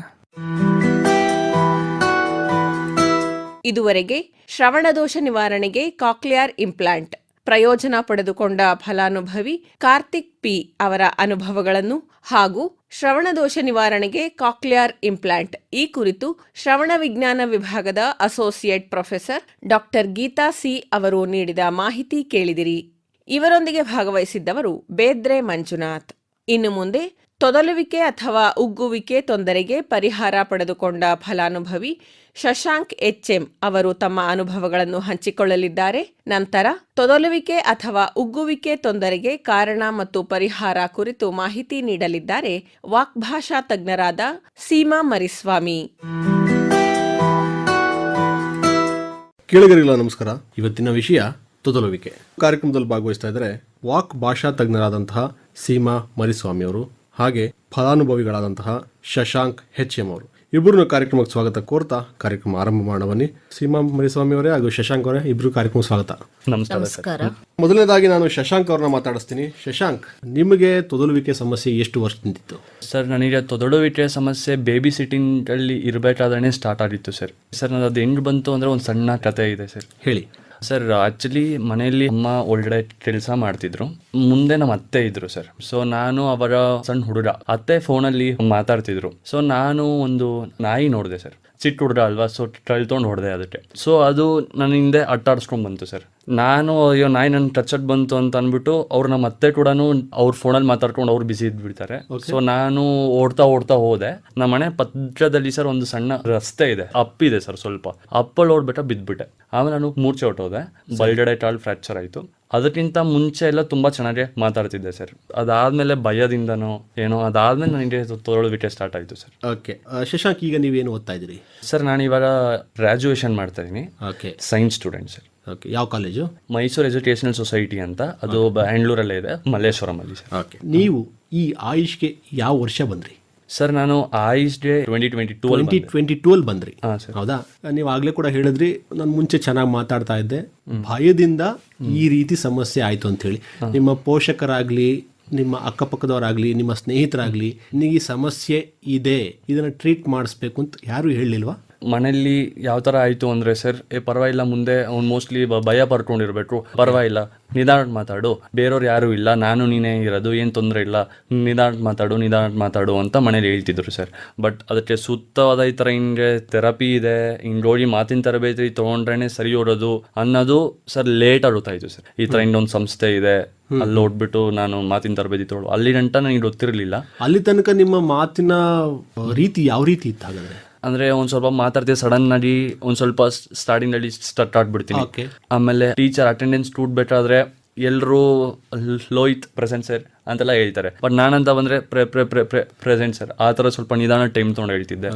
ಇದುವರೆಗೆ ಶ್ರವಣದೋಷ ನಿವಾರಣೆಗೆ ಕಾಕ್ಲಿಯಾರ್ ಇಂಪ್ಲಾಂಟ್. ಪ್ರಯೋಜನ ಪಡೆದುಕೊಂಡ ಫಲಾನುಭವಿ ಕಾರ್ತಿಕ್ ಪಿ ಅವರ ಅನುಭವಗಳನ್ನು ಹಾಗೂ ಶ್ರವಣದೋಷ ನಿವಾರಣೆಗೆ ಕಾಕ್ಲಿಯಾರ್ ಇಂಪ್ಲಾಂಟ್. ಈ ಕುರಿತು ಶ್ರವಣ ವಿಜ್ಞಾನ ವಿಭಾಗದ associate professor doctor Geetha C ಅವರು ನೀಡಿದ ಮಾಹಿತಿ ಕೇಳಿದಿರಿ. ಇವರೊಂದಿಗೆ ಭಾಗವಹಿಸಿದ್ದವರು ಬೇದ್ರೆ ಮಂಜುನಾಥ್. ಇನ್ನು ಮುಂದೆ ತೊದಲುವಿಕೆ ಅಥವಾ ಉಗ್ಗುವಿಕೆ ತೊಂದರೆಗೆ ಪರಿಹಾರ ಪಡೆದುಕೊಂಡ ಫಲಾನುಭವಿ ಶಶಾಂಕ್ ಎಚ್ಎಂ ಅವರು ತಮ್ಮ ಅನುಭವಗಳನ್ನು ಹಂಚಿಕೊಳ್ಳಲಿದ್ದಾರೆ. ನಂತರ ತೊದಲುವಿಕೆ ಅಥವಾ ಉಗ್ಗುವಿಕೆ ತೊಂದರೆಗೆ ಕಾರಣ ಮತ್ತು ಪರಿಹಾರ ಕುರಿತು ಮಾಹಿತಿ ನೀಡಲಿದ್ದಾರೆ. ವಾಕ್ಭಾಷಾ ತಜ್ಞರಾದ ಸೀಮಾ ಮರಿಸ್ವಾಮಿ. ಕೇಳಿಗರಿಲ್ಲ ನಮಸ್ಕಾರ. ಇವತ್ತಿನ ವಿಷಯ ತೊದಲುವಿಕೆ. ಕಾರ್ಯಕ್ರಮದಲ್ಲಿ ಭಾಗವಹಿಸ್ತಾ ಇದ್ದಾರೆ ವಾಕ್ ಭಾಷಾ ತಜ್ಞರಾದಂತಹ ಸೀಮಾ ಮರಿಸ್ವಾಮಿ ಅವರು. ಹಾಗೆ ಫಲಾನುಭವಿಗಳಾದಂತಹ ಶಶಾಂಕ್ ಹೆಚ್ ಎಂ ಅವರು. ಇಬ್ಬರನ್ನು ಕಾರ್ಯಕ್ರಮಕ್ಕೆ ಸ್ವಾಗತ ಕೋರ್ತಾ ಕಾರ್ಯಕ್ರಮ ಆರಂಭ ಮಾಡೋಣ ಬನ್ನಿ ಸೀಮಾ ಮರಿಸ್ವಾಮಿ ಅವರೇ ಹಾಗೂ ಶಶಾಂಕ್ ಅವರೇ ಇಬ್ರು ಕಾರ್ಯಕ್ರಮ ಸ್ವಾಗತ. ನಮಸ್ಕಾರ ಮೊದಲನೇದಾಗಿ ನಾನು ಶಶಾಂಕ್ ಅವ್ರನ್ನ ಮಾತಾಡಿಸ್ತೀನಿ. ಶಶಾಂಕ್ ನಿಮಗೆ ತೊದಲುವಿಕೆ ಸಮಸ್ಯೆ ಎಷ್ಟು ವರ್ಷದಿಂದಿತ್ತು? ಸರ್ ನನಗೆ ತೊದಲುವಿಕೆ ಸಮಸ್ಯೆ ಬೇಬಿ ಸಿಟ್ಟಿಂಗ್ ಅಲ್ಲಿ ಇರಬೇಕಾದ್ರೆ ಸ್ಟಾರ್ಟ್ ಆಗಿತ್ತು ಸರ್. ಸರ್ ನಾನು ಅದು ಹೆಂಗ್ ಬಂತು ಅಂದ್ರೆ ಒಂದು ಸಣ್ಣ ಕತೆ ಇದೆ ಸರ್. ಹೇಳಿ. ಸರ್ ಆಕ್ಚುಲಿ ಮನೆಯಲ್ಲಿ ಅಮ್ಮ ಒಳ್ಳೆ ಕೆಲಸ ಮಾಡ್ತಿದ್ರು. ಮುಂದೆ ನಮ್ಮ ಅತ್ತೆ ಇದ್ರು ಸರ್ ಸೊ ನಾನು ಅವರ ಸಣ್ಣ ಹುಡುಗ. ಅತ್ತೆ ಫೋನಲ್ಲಿ ಮಾತಾಡ್ತಿದ್ರು. ಸೊ ನಾನು ಒಂದು ನಾಯಿ ನೋಡಿದೆ ಸರ್ ಚಿಕ್ಕ ಹುಡುಗ ಅಲ್ವಾ ಸೊ ಕಳ್ತೊಂಡು ಹೊಡೆದೆ ಅದಕ್ಕೆ. ಸೊ ಅದು ನನ್ನ ಹಿಂದೆ ಅಟ್ಟಾಡಿಸ್ಕೊಂಡು ಬಂತು ಸರ್. ನಾನು ಅಯ್ಯೋ ನಾಯಿ ನನ್ನ ಟಚ್ ಬಂತು ಅಂತ ಅಂದ್ಬಿಟ್ಟು ಅವ್ರು ನಮ್ಮ ಅತ್ತೆ ಕೂಡ ಅವ್ರ ಫೋನಲ್ಲಿ ಮಾತಾಡ್ಕೊಂಡು ಅವ್ರು ಬಿಸಿ ಇದ್ಬಿಡ್ತಾರೆ. ಸೊ ನಾನು ಓಡ್ತಾ ಓಡ್ತಾ ಹೋದೆ. ನಮ್ಮ ಮನೆ ಪಕ್ಕದಲ್ಲಿ ಸರ್ ಒಂದು ಸಣ್ಣ ರಸ್ತೆ ಇದೆ. ಅಪ್ಪಿದೆ ಸರ್ ಸ್ವಲ್ಪ. ಅಪ್ಪಲ್ಲಿ ಓಡ್ಬಿಟ್ಟ ಬಿದ್ದ್ಬಿಟ್ಟೆ ಆಮೇಲೆ ನಾನು ಮೂರ್ಛೆ ಹೊಟ್ಟೋದೆ ಬಲ್ಗಡೆ ಟಾಲ್ ಫ್ರ್ಯಾಕ್ಚರ್ ಆಯಿತು. ಅದಕ್ಕಿಂತ ಮುಂಚೆ ಎಲ್ಲ ತುಂಬ ಚೆನ್ನಾಗಿ ಮಾತಾಡ್ತಿದ್ದೆ ಸರ್. ಅದಾದ್ಮೇಲೆ ಭಯದಿಂದನೋ ಏನೋ ಅದಾದ್ಮೇಲೆ ನನಗೆ ತೊಗೊಳ್ಬಿಟ್ಟೆ ಸ್ಟಾರ್ಟ್ ಆಯಿತು ಸರ್. ಓಕೆ ಶಶಾಂಕ್ ಈಗ ನೀವು ಏನು ಓದ್ತಾ ಇದ್ದೀರಿ? ಸರ್ ನಾನು ಇವಾಗ ಗ್ರಾಜುಯೇಷನ್ ಮಾಡ್ತಾ ಇದ್ದೀನಿ okay science student sir. Okay ಯಾವ ಕಾಲೇಜು ಮೈಸೂರು ಎಜುಕೇಷನಲ್ ಸೊಸೈಟಿ ಅಂತ. ಅದು ಬ್ಯಾಂಗ್ಳೂರಲ್ಲೇ ಇದೆ ಮಲ್ಲೇಶ್ವರಂ ಅಲ್ಲಿ ಸರ್. ಓಕೆ ನೀವು ಈ ಆಯುಷ್ಗೆ ಯಾವ ವರ್ಷ ಬಂದ್ರಿ? ಸರ್ ನಾನು Ayush day twenty twenty two twenty twenty two ಅಲ್ಲಿ ಬಂದ್ರಿ. ಹೌದಾ? ನೀವು ಆಗ್ಲೇ ಕೂಡ ಹೇಳಿದ್ರಿ ನಾನು ಮುಂಚೆ ಚೆನ್ನಾಗಿ ಮಾತಾಡ್ತಾ ಇದ್ದೆ. ಭಯದಿಂದ ಈ ರೀತಿ ಸಮಸ್ಯೆ ಆಯ್ತು ಅಂತ ಹೇಳಿ ನಿಮ್ಮ ಪೋಷಕರಾಗ್ಲಿ ನಿಮ್ಮ ಅಕ್ಕಪಕ್ಕದವರಾಗ್ಲಿ ನಿಮ್ಮ ಸ್ನೇಹಿತರಾಗ್ಲಿ ನಿಮಗೆ ಈ ಸಮಸ್ಯೆ ಇದೆ ಇದನ್ನ ಟ್ರೀಟ್ ಮಾಡಿಸ್ಬೇಕು ಅಂತ ಯಾರು ಹೇಳಿಲ್ವಾ? ಮನೆಯಲ್ಲಿ ಯಾವ ತರ ಆಯ್ತು ಅಂದ್ರೆ ಸರ್ ಏ ಪರವಾಗಿಲ್ಲ ಮುಂದೆ ಅವ್ನು ಮೋಸ್ಟ್ಲಿ ಭಯ ಪಡ್ಕೊಂಡಿರ್ಬೇಕು. ಪರವಾಗಿಲ್ಲ. ನಿಧಾನ ಮಾತಾಡು. ಬೇರೆಯವ್ರು ಯಾರು ಇಲ್ಲ. ನಾನು ನೀನೇ ಇರೋದು. ಏನು ತೊಂದರೆ ಇಲ್ಲ. ನಿಧಾನ ಮಾತಾಡು ನಿಧಾನ ಮಾತಾಡು ಅಂತ ಮನೇಲಿ ಹೇಳ್ತಿದ್ರು ಸರ್. ಬಟ್ ಅದಕ್ಕೆ ಸೂಕ್ತವಾದ ಈ ಥರ ಹಿಂಗೆ ಥೆರಪಿ ಇದೆ. ಹಿಂಗೆ ಹೋಗಿ ಮಾತಿನ ತರಬೇತಿ ತೊಗೊಂಡ್ರೇನೆ ಸರಿ ಹೋಗೋದು ಅನ್ನೋದು ಸರ್ ಲೇಟ್ ಆಗುತ್ತಾ ಇತ್ತು ಸರ್. ಈ ಥರ ಇನ್ನೊಂದು ಸಂಸ್ಥೆ ಇದೆ. ಅಲ್ಲಿ ಓಡ್ಬಿಟ್ಟು ನಾನು ಮಾತಿನ ತರಬೇತಿ ತೊಗೊಳು ಅಲ್ಲಿ ಗಂಟ ನನಗೆ ಗೊತ್ತಿರಲಿಲ್ಲ. ಅಲ್ಲಿ ತನಕ ನಿಮ್ಮ ಮಾತಿನ ರೀತಿ ಯಾವ ರೀತಿ ಇತ್ತು ಹಾಗಾದ್ರೆ? ಅಂದ್ರೆ ಒಂದ್ ಸ್ವಲ್ಪ ಮಾತಾಡ್ತೀವಿ ಸಡನ್ ಆಗಿ ಒಂದ್ ಸ್ವಲ್ಪ ಸ್ಟಾರ್ಟಿಂಗ್ ಅಲ್ಲಿ ಸ್ಟಾರ್ಟ್ ಆಗ್ಬಿಡ್ತೀನಿ. ಆಮೇಲೆ ಟೀಚರ್ ಅಟೆಂಡೆನ್ಸ್ ಬೇಕಾದ್ರೆ ಎಲ್ಲರೂ ಲೋಯಿತ್ ಪ್ರೆಸೆಂಟ್ ಸರ್ ಅಂತೆಲ್ಲ ಹೇಳ್ತಾರೆ. ಬಟ್ ನಾನಂತ ಬಂದ್ರೆ ಪ್ರೆ ಪ್ರೆ ಪ್ರೆ ಪ್ರೆ ಪ್ರೆಸೆಂಟ್ ಸರ್ ಆ ಥರ ಸ್ವಲ್ಪ ನಿಧಾನ ಟೈಮ್ ತೊಗೊಂಡು ಹೇಳ್ತಿದ್ದೆ.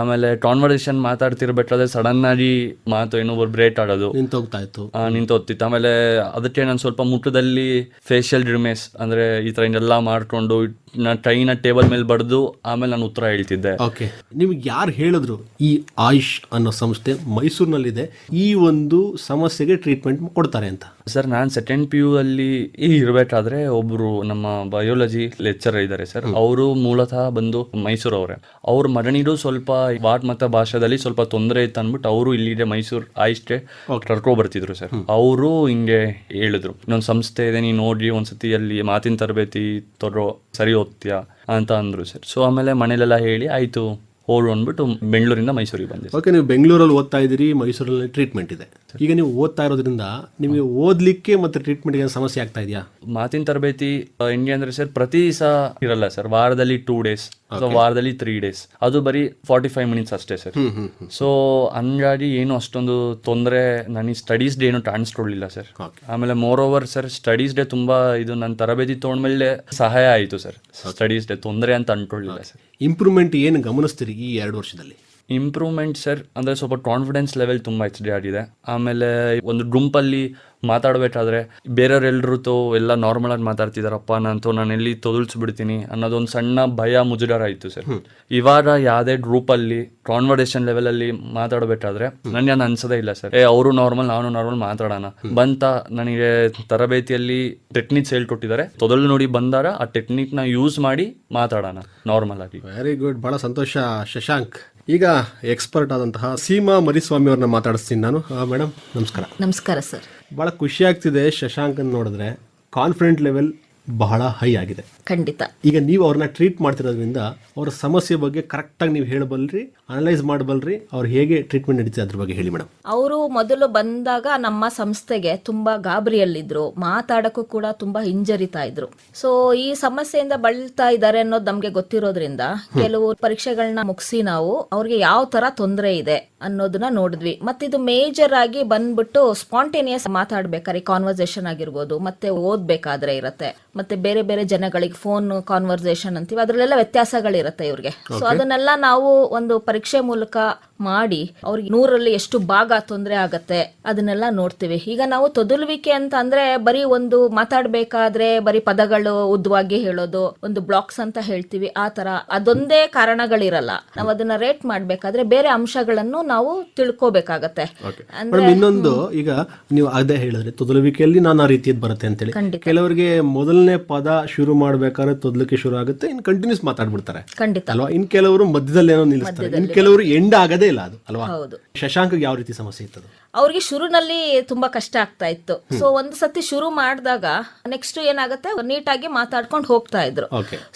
ಆಮೇಲೆ ಕಾನ್ವರ್ಸೇಷನ್ ಮಾತಾಡ್ತಿರ್ಬೇಕಾದ್ರೆ ಸಡನ್ ಆಗಿ ಮಾತು ಒಬ್ರು ಬ್ರೇಟ್ ಆಡೋದು. ನಿಂತೋಗ್ತಾ ಇತ್ತು ನಿಂತು ನಿಂತೋಗ್ತಿತ್ತು. ಆಮೇಲೆ ಅದಕ್ಕೆ ನಾನು ಸ್ವಲ್ಪ ಮುಟ್ಟದಲ್ಲಿ ಫೇಶಿಯಲ್ ಡ್ರಿಮೇಸ್ ಅಂದ್ರೆ ಈ ಥರ ಇನ್ನೆಲ್ಲ ಮಾಡ್ಕೊಂಡು ನಾ ಟ್ರೈನ ಟೇಬಲ್ ಮೇಲೆ ಬಡ್ದು ಆಮೇಲೆ ನಾನು ಉತ್ತರ ಹೇಳ್ತಿದ್ದೆ. ಓಕೆ ನಿಮ್ಗೆ ಯಾರು ಹೇಳಿದ್ರು ಈ ಆಯುಷ್ ಅನ್ನೋ ಸಂಸ್ಥೆ ಮೈಸೂರಿನಲ್ಲಿದೆ ಈ ಒಂದು ಸಮಸ್ಯೆಗೆ ಟ್ರೀಟ್ಮೆಂಟ್ ಕೊಡ್ತಾರೆ ಅಂತ? ಸರ್ ನಾನು ಸೆಕೆಂಡ್ ಪಿ ಯು ಅಲ್ಲಿ ಇರಬೇಕಾದ್ರೆ ಒಬ್ರು ನಮ್ಮ ಬಯೋಲಜಿ ಲೆಕ್ಚರ್ ಇದ್ದಾರೆ ಸರ್ ಅವರು ಮೂಲತಃ ಬಂದು ಮೈಸೂರು ಅವರೇ. ಅವ್ರ ಮರಣಿಡು ಸ್ವಲ್ಪ ವಾಟ್ ಮತ್ತ ಭಾಷೆದಲ್ಲಿ ಸ್ವಲ್ಪ ತೊಂದರೆ ಇತ್ತು ಅಂದ್ಬಿಟ್ಟು ಅವರು ಇಲ್ಲಿದೆ ಮೈಸೂರು ಆಯಿಷ್ಟೇ ಕರ್ಕೊ ಬರ್ತಿದ್ರು ಸರ್ ಅವರು ಹಿಂಗೆ ಹೇಳಿದ್ರು. ಇನ್ನೊಂದು ಸಂಸ್ಥೆ ಇದೆ ನೀನು ನೋಡಿ ಒಂದ್ಸತಿ ಅಲ್ಲಿ ಮಾತಿನ ತರಬೇತಿ ತೊಡೋ ಸರಿ ಹೋಗ್ತೀಯಾ? ಅಂತ ಅಂದ್ರು ಸರ್ ಸೊ ಆಮೇಲೆ ಮನೇಲೆಲ್ಲ ಹೇಳಿ ಆಯ್ತು ಹೋಳು ಅಂದ್ಬಿಟ್ಟು ಬೆಂಗಳೂರಿಂದ ಮೈಸೂರಿಗೆ ಬಂದೆ ಓಕೆ ನೀವು ಬೆಂಗಳೂರಲ್ಲಿ ಓದ್ತಾ ಇದ್ದೀರಿ ಮೈಸೂರಲ್ಲಿ ಟ್ರೀಟ್ಮೆಂಟ್ ಇದೆ. ಈಗ ನೀವು ಓದ್ತಾ ಇರೋದ್ರಿಂದ ನಿಮಗೆ ಓದ್ಲಿಕ್ಕೆ ಮತ್ತೆ ಟ್ರೀಟ್ಮೆಂಟ್ಗೆ ಸಮಸ್ಯೆ ಆಗ್ತಾ ಇದೆಯಾ? ಮಾತಿನ ತರಬೇತಿ ಇಂಡಿಯಾ ಹೆಂಗೆ ಅಂದ್ರೆ ಸರ್ ಪ್ರತಿ ಸಹ ಇರಲ್ಲ ಸರ್. ವಾರದಲ್ಲಿ ಟೂ ಡೇಸ್ ಅಥವಾ ವಾರದಲ್ಲಿ ತ್ರೀ ಡೇಸ್ ಅದು ಬರೀ ಫಾರ್ಟಿ ಫೈವ್ ಮಿನಿಟ್ಸ್ ಅಷ್ಟೇ ಸರ್. ಸೊ ಹಂಗಾಗಿ ಏನು ಅಷ್ಟೊಂದು ತೊಂದರೆ ನನಗೆ ಸ್ಟಡೀಸ್ ಡೇ ಏನು ಕಾಣಿಸ್ಕೊಡ್ಲಿಲ್ಲ ಸರ್. ಆಮೇಲೆ moreover sir studies day ತುಂಬಾ ಇದು ನನ್ನ ತರಬೇತಿ ತೊಗೊಂಡ್ಮೇಲೆ ಸಹಾಯ ಆಯಿತು ಸರ್. ಸ್ಟಡೀಸ್ ಡೇ ತೊಂದರೆ ಅಂತ ಅನ್ಕೊಳ್ಳಿಲ್ಲ ಸರ್. ಇಂಪ್ರೂವ್ಮೆಂಟ್ ಏನು ಗಮನಿಸ್ತೀರಿ ಈ ಎರಡು ವರ್ಷದಲ್ಲಿ? ಇಂಪ್ರೂವ್ಮೆಂಟ್ ಸರ್ ಅಂದರೆ ಸ್ವಲ್ಪ ಕಾನ್ಫಿಡೆನ್ಸ್ ಲೆವೆಲ್ ತುಂಬ ಹೆಚ್ಚಿಗೆ ಆಗಿದೆ ಆಮೇಲೆ ಒಂದು ಗುಂಪಲ್ಲಿ ಮಾತಾಡಬೇಕಾದ್ರೆ ಬೇರೆಯವರೆಲ್ಲರೂ ಎಲ್ಲ ನಾರ್ಮಲ್ ಆಗಿ ಮಾತಾಡ್ತಿದಾರಪ್ಪ ನಾನಂತೂ ನಾನು ಎಲ್ಲಿ ತೊದಲ್ಸ್ಬಿಡ್ತೀನಿ ಅನ್ನೋದೊಂದು ಸಣ್ಣ ಭಯ ಮುಜುಗರ ಆಯಿತು ಸರ್ ಇವಾಗ ಯಾವುದೇ ಗ್ರೂಪಲ್ಲಿ ಕಾನ್ವರ್ಸೇಷನ್ ಲೆವೆಲಲ್ಲಿ ಮಾತಾಡಬೇಕಾದ್ರೆ ನನಗೆ ಅದು ಅನ್ಸೋದೇ ಇಲ್ಲ ಸರ್ ಏ ಅವರು ನಾರ್ಮಲ್ ನಾನು ನಾರ್ಮಲ್ ಮಾತಾಡೋಣ. ಬಂತ ನನಗೆ ತರಬೇತಿಯಲ್ಲಿ ಟೆಕ್ನಿಕ್ಸ್ ಹೇಳ್ಕೊಟ್ಟಿದ್ದಾರೆ. ತೊದಲು ನೋಡಿ ಬಂದಾರ ಆ ಟೆಕ್ನಿಕ್ನ ಯೂಸ್ ಮಾಡಿ ಮಾತಾಡೋಣ ನಾರ್ಮಲ್ ಆಗಿ. ವೆರಿ ಗುಡ್ ಬಹಳ ಸಂತೋಷ ಶಶಾಂಕ್. ಈಗ ಎಕ್ಸ್ಪರ್ಟ್ ಆದಂತಹ ಸೀಮಾ ಮರಿಸ್ವಾಮಿ ಅವ್ರನ್ನ ಮಾತಾಡಿಸ್ತೀನಿ ನಾನು. ಮೇಡಮ್ ನಮಸ್ಕಾರ. ನಮಸ್ಕಾರ ಸರ್. ಬಹಳ ಖುಷಿ ಆಗ್ತಿದೆ ಶಶಾಂಕನ್ ನೋಡಿದ್ರೆ ಕಾನ್ಫಿಡೆಂಟ್ ಲೆವೆಲ್ ಬಹಳ ಹೈ ಆಗಿದೆ. ಖಂಡಿತ. ಈಗ ನೀವು ಅವ್ರನ್ನ ಟ್ರೀಟ್ ಮಾಡ್ತಿರೋದ್ರಿಂದ ಅವರ ಸಮಸ್ಯೆ ಬಗ್ಗೆ ಕರೆಕ್ಟಾಗಿ ನೀವು ಹೇಳಬಲ್ರಿ ಅನಲೈಸ್ ಮಾಡಬಲ್ರಿ ಅವ್ರು ಹೇಗೆ ಟ್ರೀಟ್ಮೆಂಟ್ ನಡೀತಾ ಅದ್ರ ಬಗ್ಗೆ ಹೇಳಿ ಮೇಡಮ್. ಅವರು ಮೊದಲು ಬಂದಾಗ ನಮ್ಮ ಸಂಸ್ಥೆಗೆ ತುಂಬಾ ಗಾಬರಿಯಲ್ಲಿದ್ರು ಮಾತಾಡಕ್ಕೂ ಕೂಡ ತುಂಬಾ ಹಿಂಜರಿತಾ ಇದ್ರು ಸೊ ಈ ಸಮಸ್ಯೆಯಿಂದ ಬಳಲ್ತಾ ಇದ್ದಾರೆ ಅನ್ನೋದು ನಮ್ಗೆ ಗೊತ್ತಿರೋದ್ರಿಂದ ಕೆಲವು ಪರೀಕ್ಷೆಗಳನ್ನ ಮುಗಿಸಿ ನಾವು ಅವ್ರಿಗೆ ಯಾವ ತರ ತೊಂದರೆ ಇದೆ ಅನ್ನೋದನ್ನ ನೋಡಿದ್ವಿ. ಮತ್ತೆ ಇದು ಮೇಜರ್ ಆಗಿ ಬಂದ್ಬಿಟ್ಟು ಸ್ಪಾಂಟೇನಿಯಸ್ ಮಾತಾಡ್ಬೇಕಾದ್ರೆ ಕಾನ್ವರ್ಸೇಷನ್ ಆಗಿರ್ಬೋದು ಮತ್ತೆ ಓದ್ಬೇಕಾದ್ರೆ ಇರತ್ತೆ. ಮತ್ತೆ ಬೇರೆ ಬೇರೆ ಜನಗಳಿಗೆ ಫೋನ್ ಕಾನ್ವರ್ಸೇಷನ್ ಅಂತೀವಿ. ಅದರಲ್ಲೆಲ್ಲ ವ್ಯತ್ಯಾಸಗಳಿರುತ್ತೆ ಇವ್ರಿಗೆ. ಸೊ ಅದನ್ನೆಲ್ಲ ನಾವು ಒಂದು ಪರೀಕ್ಷೆ ಮೂಲಕ ಮಾಡಿ ಅವ್ರಿಗೆ ನೂರಲ್ಲಿ ಎಷ್ಟು ಭಾಗ ತೊಂದರೆ ಆಗತ್ತೆ ಅದನ್ನೆಲ್ಲ ನೋಡ್ತೀವಿ. ಈಗ ನಾವು ತೊದಲುವಿಕೆ ಅಂತ ಅಂದ್ರೆ ಬರೀ ಒಂದು ಮಾತಾಡಬೇಕಾದ್ರೆ ಬರೀ ಪದಗಳು ಉದ್ದವಾಗಿ ಹೇಳೋದು ಒಂದು ಬ್ಲಾಕ್ಸ್ ಅಂತ ಹೇಳ್ತೀವಿ. ಆ ತರ ಅದೊಂದೇ ಕಾರಣಗಳಿರಲ್ಲ. ನಾವು ಅದನ್ನ ರೇಟ್ ಮಾಡ್ಬೇಕಾದ್ರೆ ಬೇರೆ ಅಂಶಗಳನ್ನು ನಾವು ತಿಳ್ಕೋಬೇಕಾಗತ್ತೆ. ಇನ್ನೊಂದು ಈಗ ನೀವು ಅದೇ ಹೇಳಿದ್ರೆ ತೊದಲುವಿಕೆಯಲ್ಲಿ ನಾನಾ ರೀತಿಯದ್ದು ಬರುತ್ತೆ ಅಂತೇಳಿ. ಕೆಲವರಿಗೆ ಕೆಲವರಿಗೆ ಮೊದಲನೇ ಪದ ಶುರು ಮಾಡ್ಬೇಕಾದ್ರೆ ತೊದ್ಲಿಕ್ಕೆ ಶುರು ಆಗುತ್ತೆ ಇನ್ ಕಂಟಿನ್ಯೂಸ್ ಮಾತಾಡ್ಬಿಡ್ತಾರೆ. ಖಂಡಿತ. ಅಲ್ವಾ? ಇನ್ ಕೆಲವರು ಮಧ್ಯದಲ್ಲಿ ಏನೋ ನಿಲ್ಲಿಸ್ತಾರೆ. ಇನ್ ಕೆಲವರು ಎಂಡ್ ಆಗದೇ ಇಲ್ಲ ಅದು ಅಲ್ವಾ. ಶಶಾಂಕ್ ಯಾವ ರೀತಿ ಸಮಸ್ಯೆ ಇತ್ತದು? ಅವ್ರಿಗೆ ಶುರುನಲ್ಲಿ ತುಂಬಾ ಕಷ್ಟ ಆಗ್ತಾ ಇತ್ತು. ಸೊ ಒಂದು ಸತಿ ಶುರು ಮಾಡಿದಾಗ ನೆಕ್ಸ್ಟ್ ಏನಾಗುತ್ತೆ ನೀಟಾಗಿ ಮಾತಾಡ್ಕೊಂಡು ಹೋಗ್ತಾ ಇದ್ರು.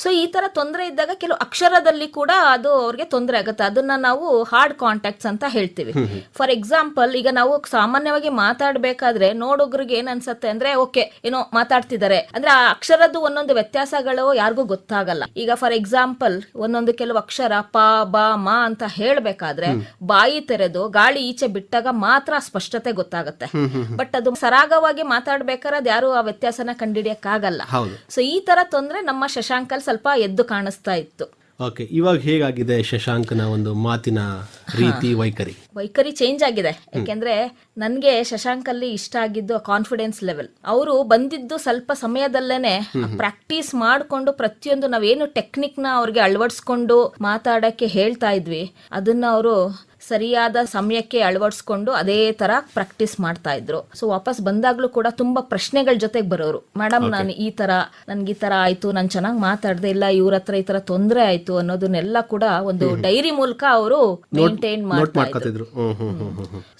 ಸೊ ಈ ತರ ತೊಂದರೆ ಇದ್ದಾಗ ಕೆಲವು ಅಕ್ಷರದಲ್ಲಿ ಕೂಡ ಅದು ಅವ್ರಿಗೆ ತೊಂದರೆ ಆಗುತ್ತೆ. ಅದನ್ನ ನಾವು ಹಾರ್ಡ್ ಕಾಂಟ್ಯಾಕ್ಟ್ಸ್ ಅಂತ ಹೇಳ್ತೀವಿ. ಫಾರ್ ಎಕ್ಸಾಂಪಲ್ ಈಗ ನಾವು ಸಾಮಾನ್ಯವಾಗಿ ಮಾತಾಡ್ಬೇಕಾದ್ರೆ ನೋಡೋಗ್ರಿಗೆ ಏನ್ ಅನ್ಸತ್ತೆ ಅಂದ್ರೆ ಓಕೆ ಏನೋ ಮಾತಾಡ್ತಿದ್ದಾರೆ ಅಂದ್ರೆ ಆ ಅಕ್ಷರದ್ದು ಒಂದೊಂದು ವ್ಯತ್ಯಾಸಗಳು ಯಾರಿಗೂ ಗೊತ್ತಾಗಲ್ಲ. ಈಗ ಫಾರ್ ಎಕ್ಸಾಂಪಲ್ ಒಂದೊಂದು ಕೆಲವು ಅಕ್ಷರ ಪ ಬ ಮ ಅಂತ ಹೇಳ್ಬೇಕಾದ್ರೆ ಬಾಯಿ ತೆರೆದು ಗಾಳಿ ಈಚೆ ಬಿಟ್ಟಾಗ ಮಾತ್ರ ಸ್ಪಷ್ಟತೆ ಗೊತ್ತಾಗುತ್ತೆ. ಬಟ್ ಅದು ಸರಾಗವಾಗಿ ಮಾತಾಡ್ಬೇಕಾದ್ರೆ ಅದು ಯಾರು ಆ ವ್ಯತ್ಯಾಸನ ಕಂಡಿಡಿಯಕ್ಕಾಗಲ್ಲ. ಸೊ ಈ ತರ ತೊಂದ್ರೆ ನಮ್ಮ ಶಶಾಂಕಲ್ ಸ್ವಲ್ಪ ಎದ್ದು ಕಾಣಿಸ್ತಾ ಇತ್ತು. ಓಕೆ ಇವಾಗ ಹೇಗಾಗಿದೆ ಶಶಾಂಕನ ಒಂದು ಮಾತಿನ ರೀತಿ ವೈಖರಿ? ವೈಖರಿ ಚೇಂಜ್ ಆಗಿದೆ. ಯಾಕೆಂದ್ರೆ ನನ್ಗೆ ಶಶಾಂಕ್ ಅಲ್ಲಿ ಇಷ್ಟ ಆಗಿದ್ದು ಕಾನ್ಫಿಡೆನ್ಸ್ ಲೆವೆಲ್ ಅವರು ಬಂದಿದ್ದು ಸ್ವಲ್ಪ ಸಮಯದಲ್ಲೇನೆ ಪ್ರಾಕ್ಟೀಸ್ ಮಾಡ್ಕೊಂಡು ಪ್ರತಿಯೊಂದು ನಾವೇನು ಟೆಕ್ನಿಕ್ನ ಅವ್ರಿಗೆ ಅಳವಡಿಸ್ಕೊಂಡು ಮಾತಾಡಕ್ಕೆ ಹೇಳ್ತಾ ಇದ್ವಿ ಅದನ್ನ ಅವರು ಸರಿಯಾದ ಸಮಯಕ್ಕೆ ಅಳವಡಿಸ್ಕೊಂಡು ಅದೇ ತರ ಪ್ರಾಕ್ಟೀಸ್ ಮಾಡ್ತಾ ಇದ್ರು. ಸೊ ವಾಪಸ್ ಬಂದಾಗ್ಲೂ ಕೂಡ ತುಂಬಾ ಪ್ರಶ್ನೆಗಳ ಜೊತೆಗೆ ಬರೋರು. ಮೇಡಮ್ ನಾನು ಈ ತರ ನನ್ಗೆ ಈ ತರ ಆಯ್ತು ನಾನು ಚೆನ್ನಾಗಿ ಮಾತಾಡ್ದೆ ಇಲ್ಲ ಇವ್ರ ಹತ್ರ ಈ ತರ ತೊಂದರೆ ಆಯ್ತು ಅನ್ನೋದನ್ನೆಲ್ಲ ಕೂಡ ಒಂದು ಡೈರಿ ಮೂಲಕ ಅವರು ಮೇಂಟೈನ್ ಮಾಡ್ತಾ ಇದ್ರು.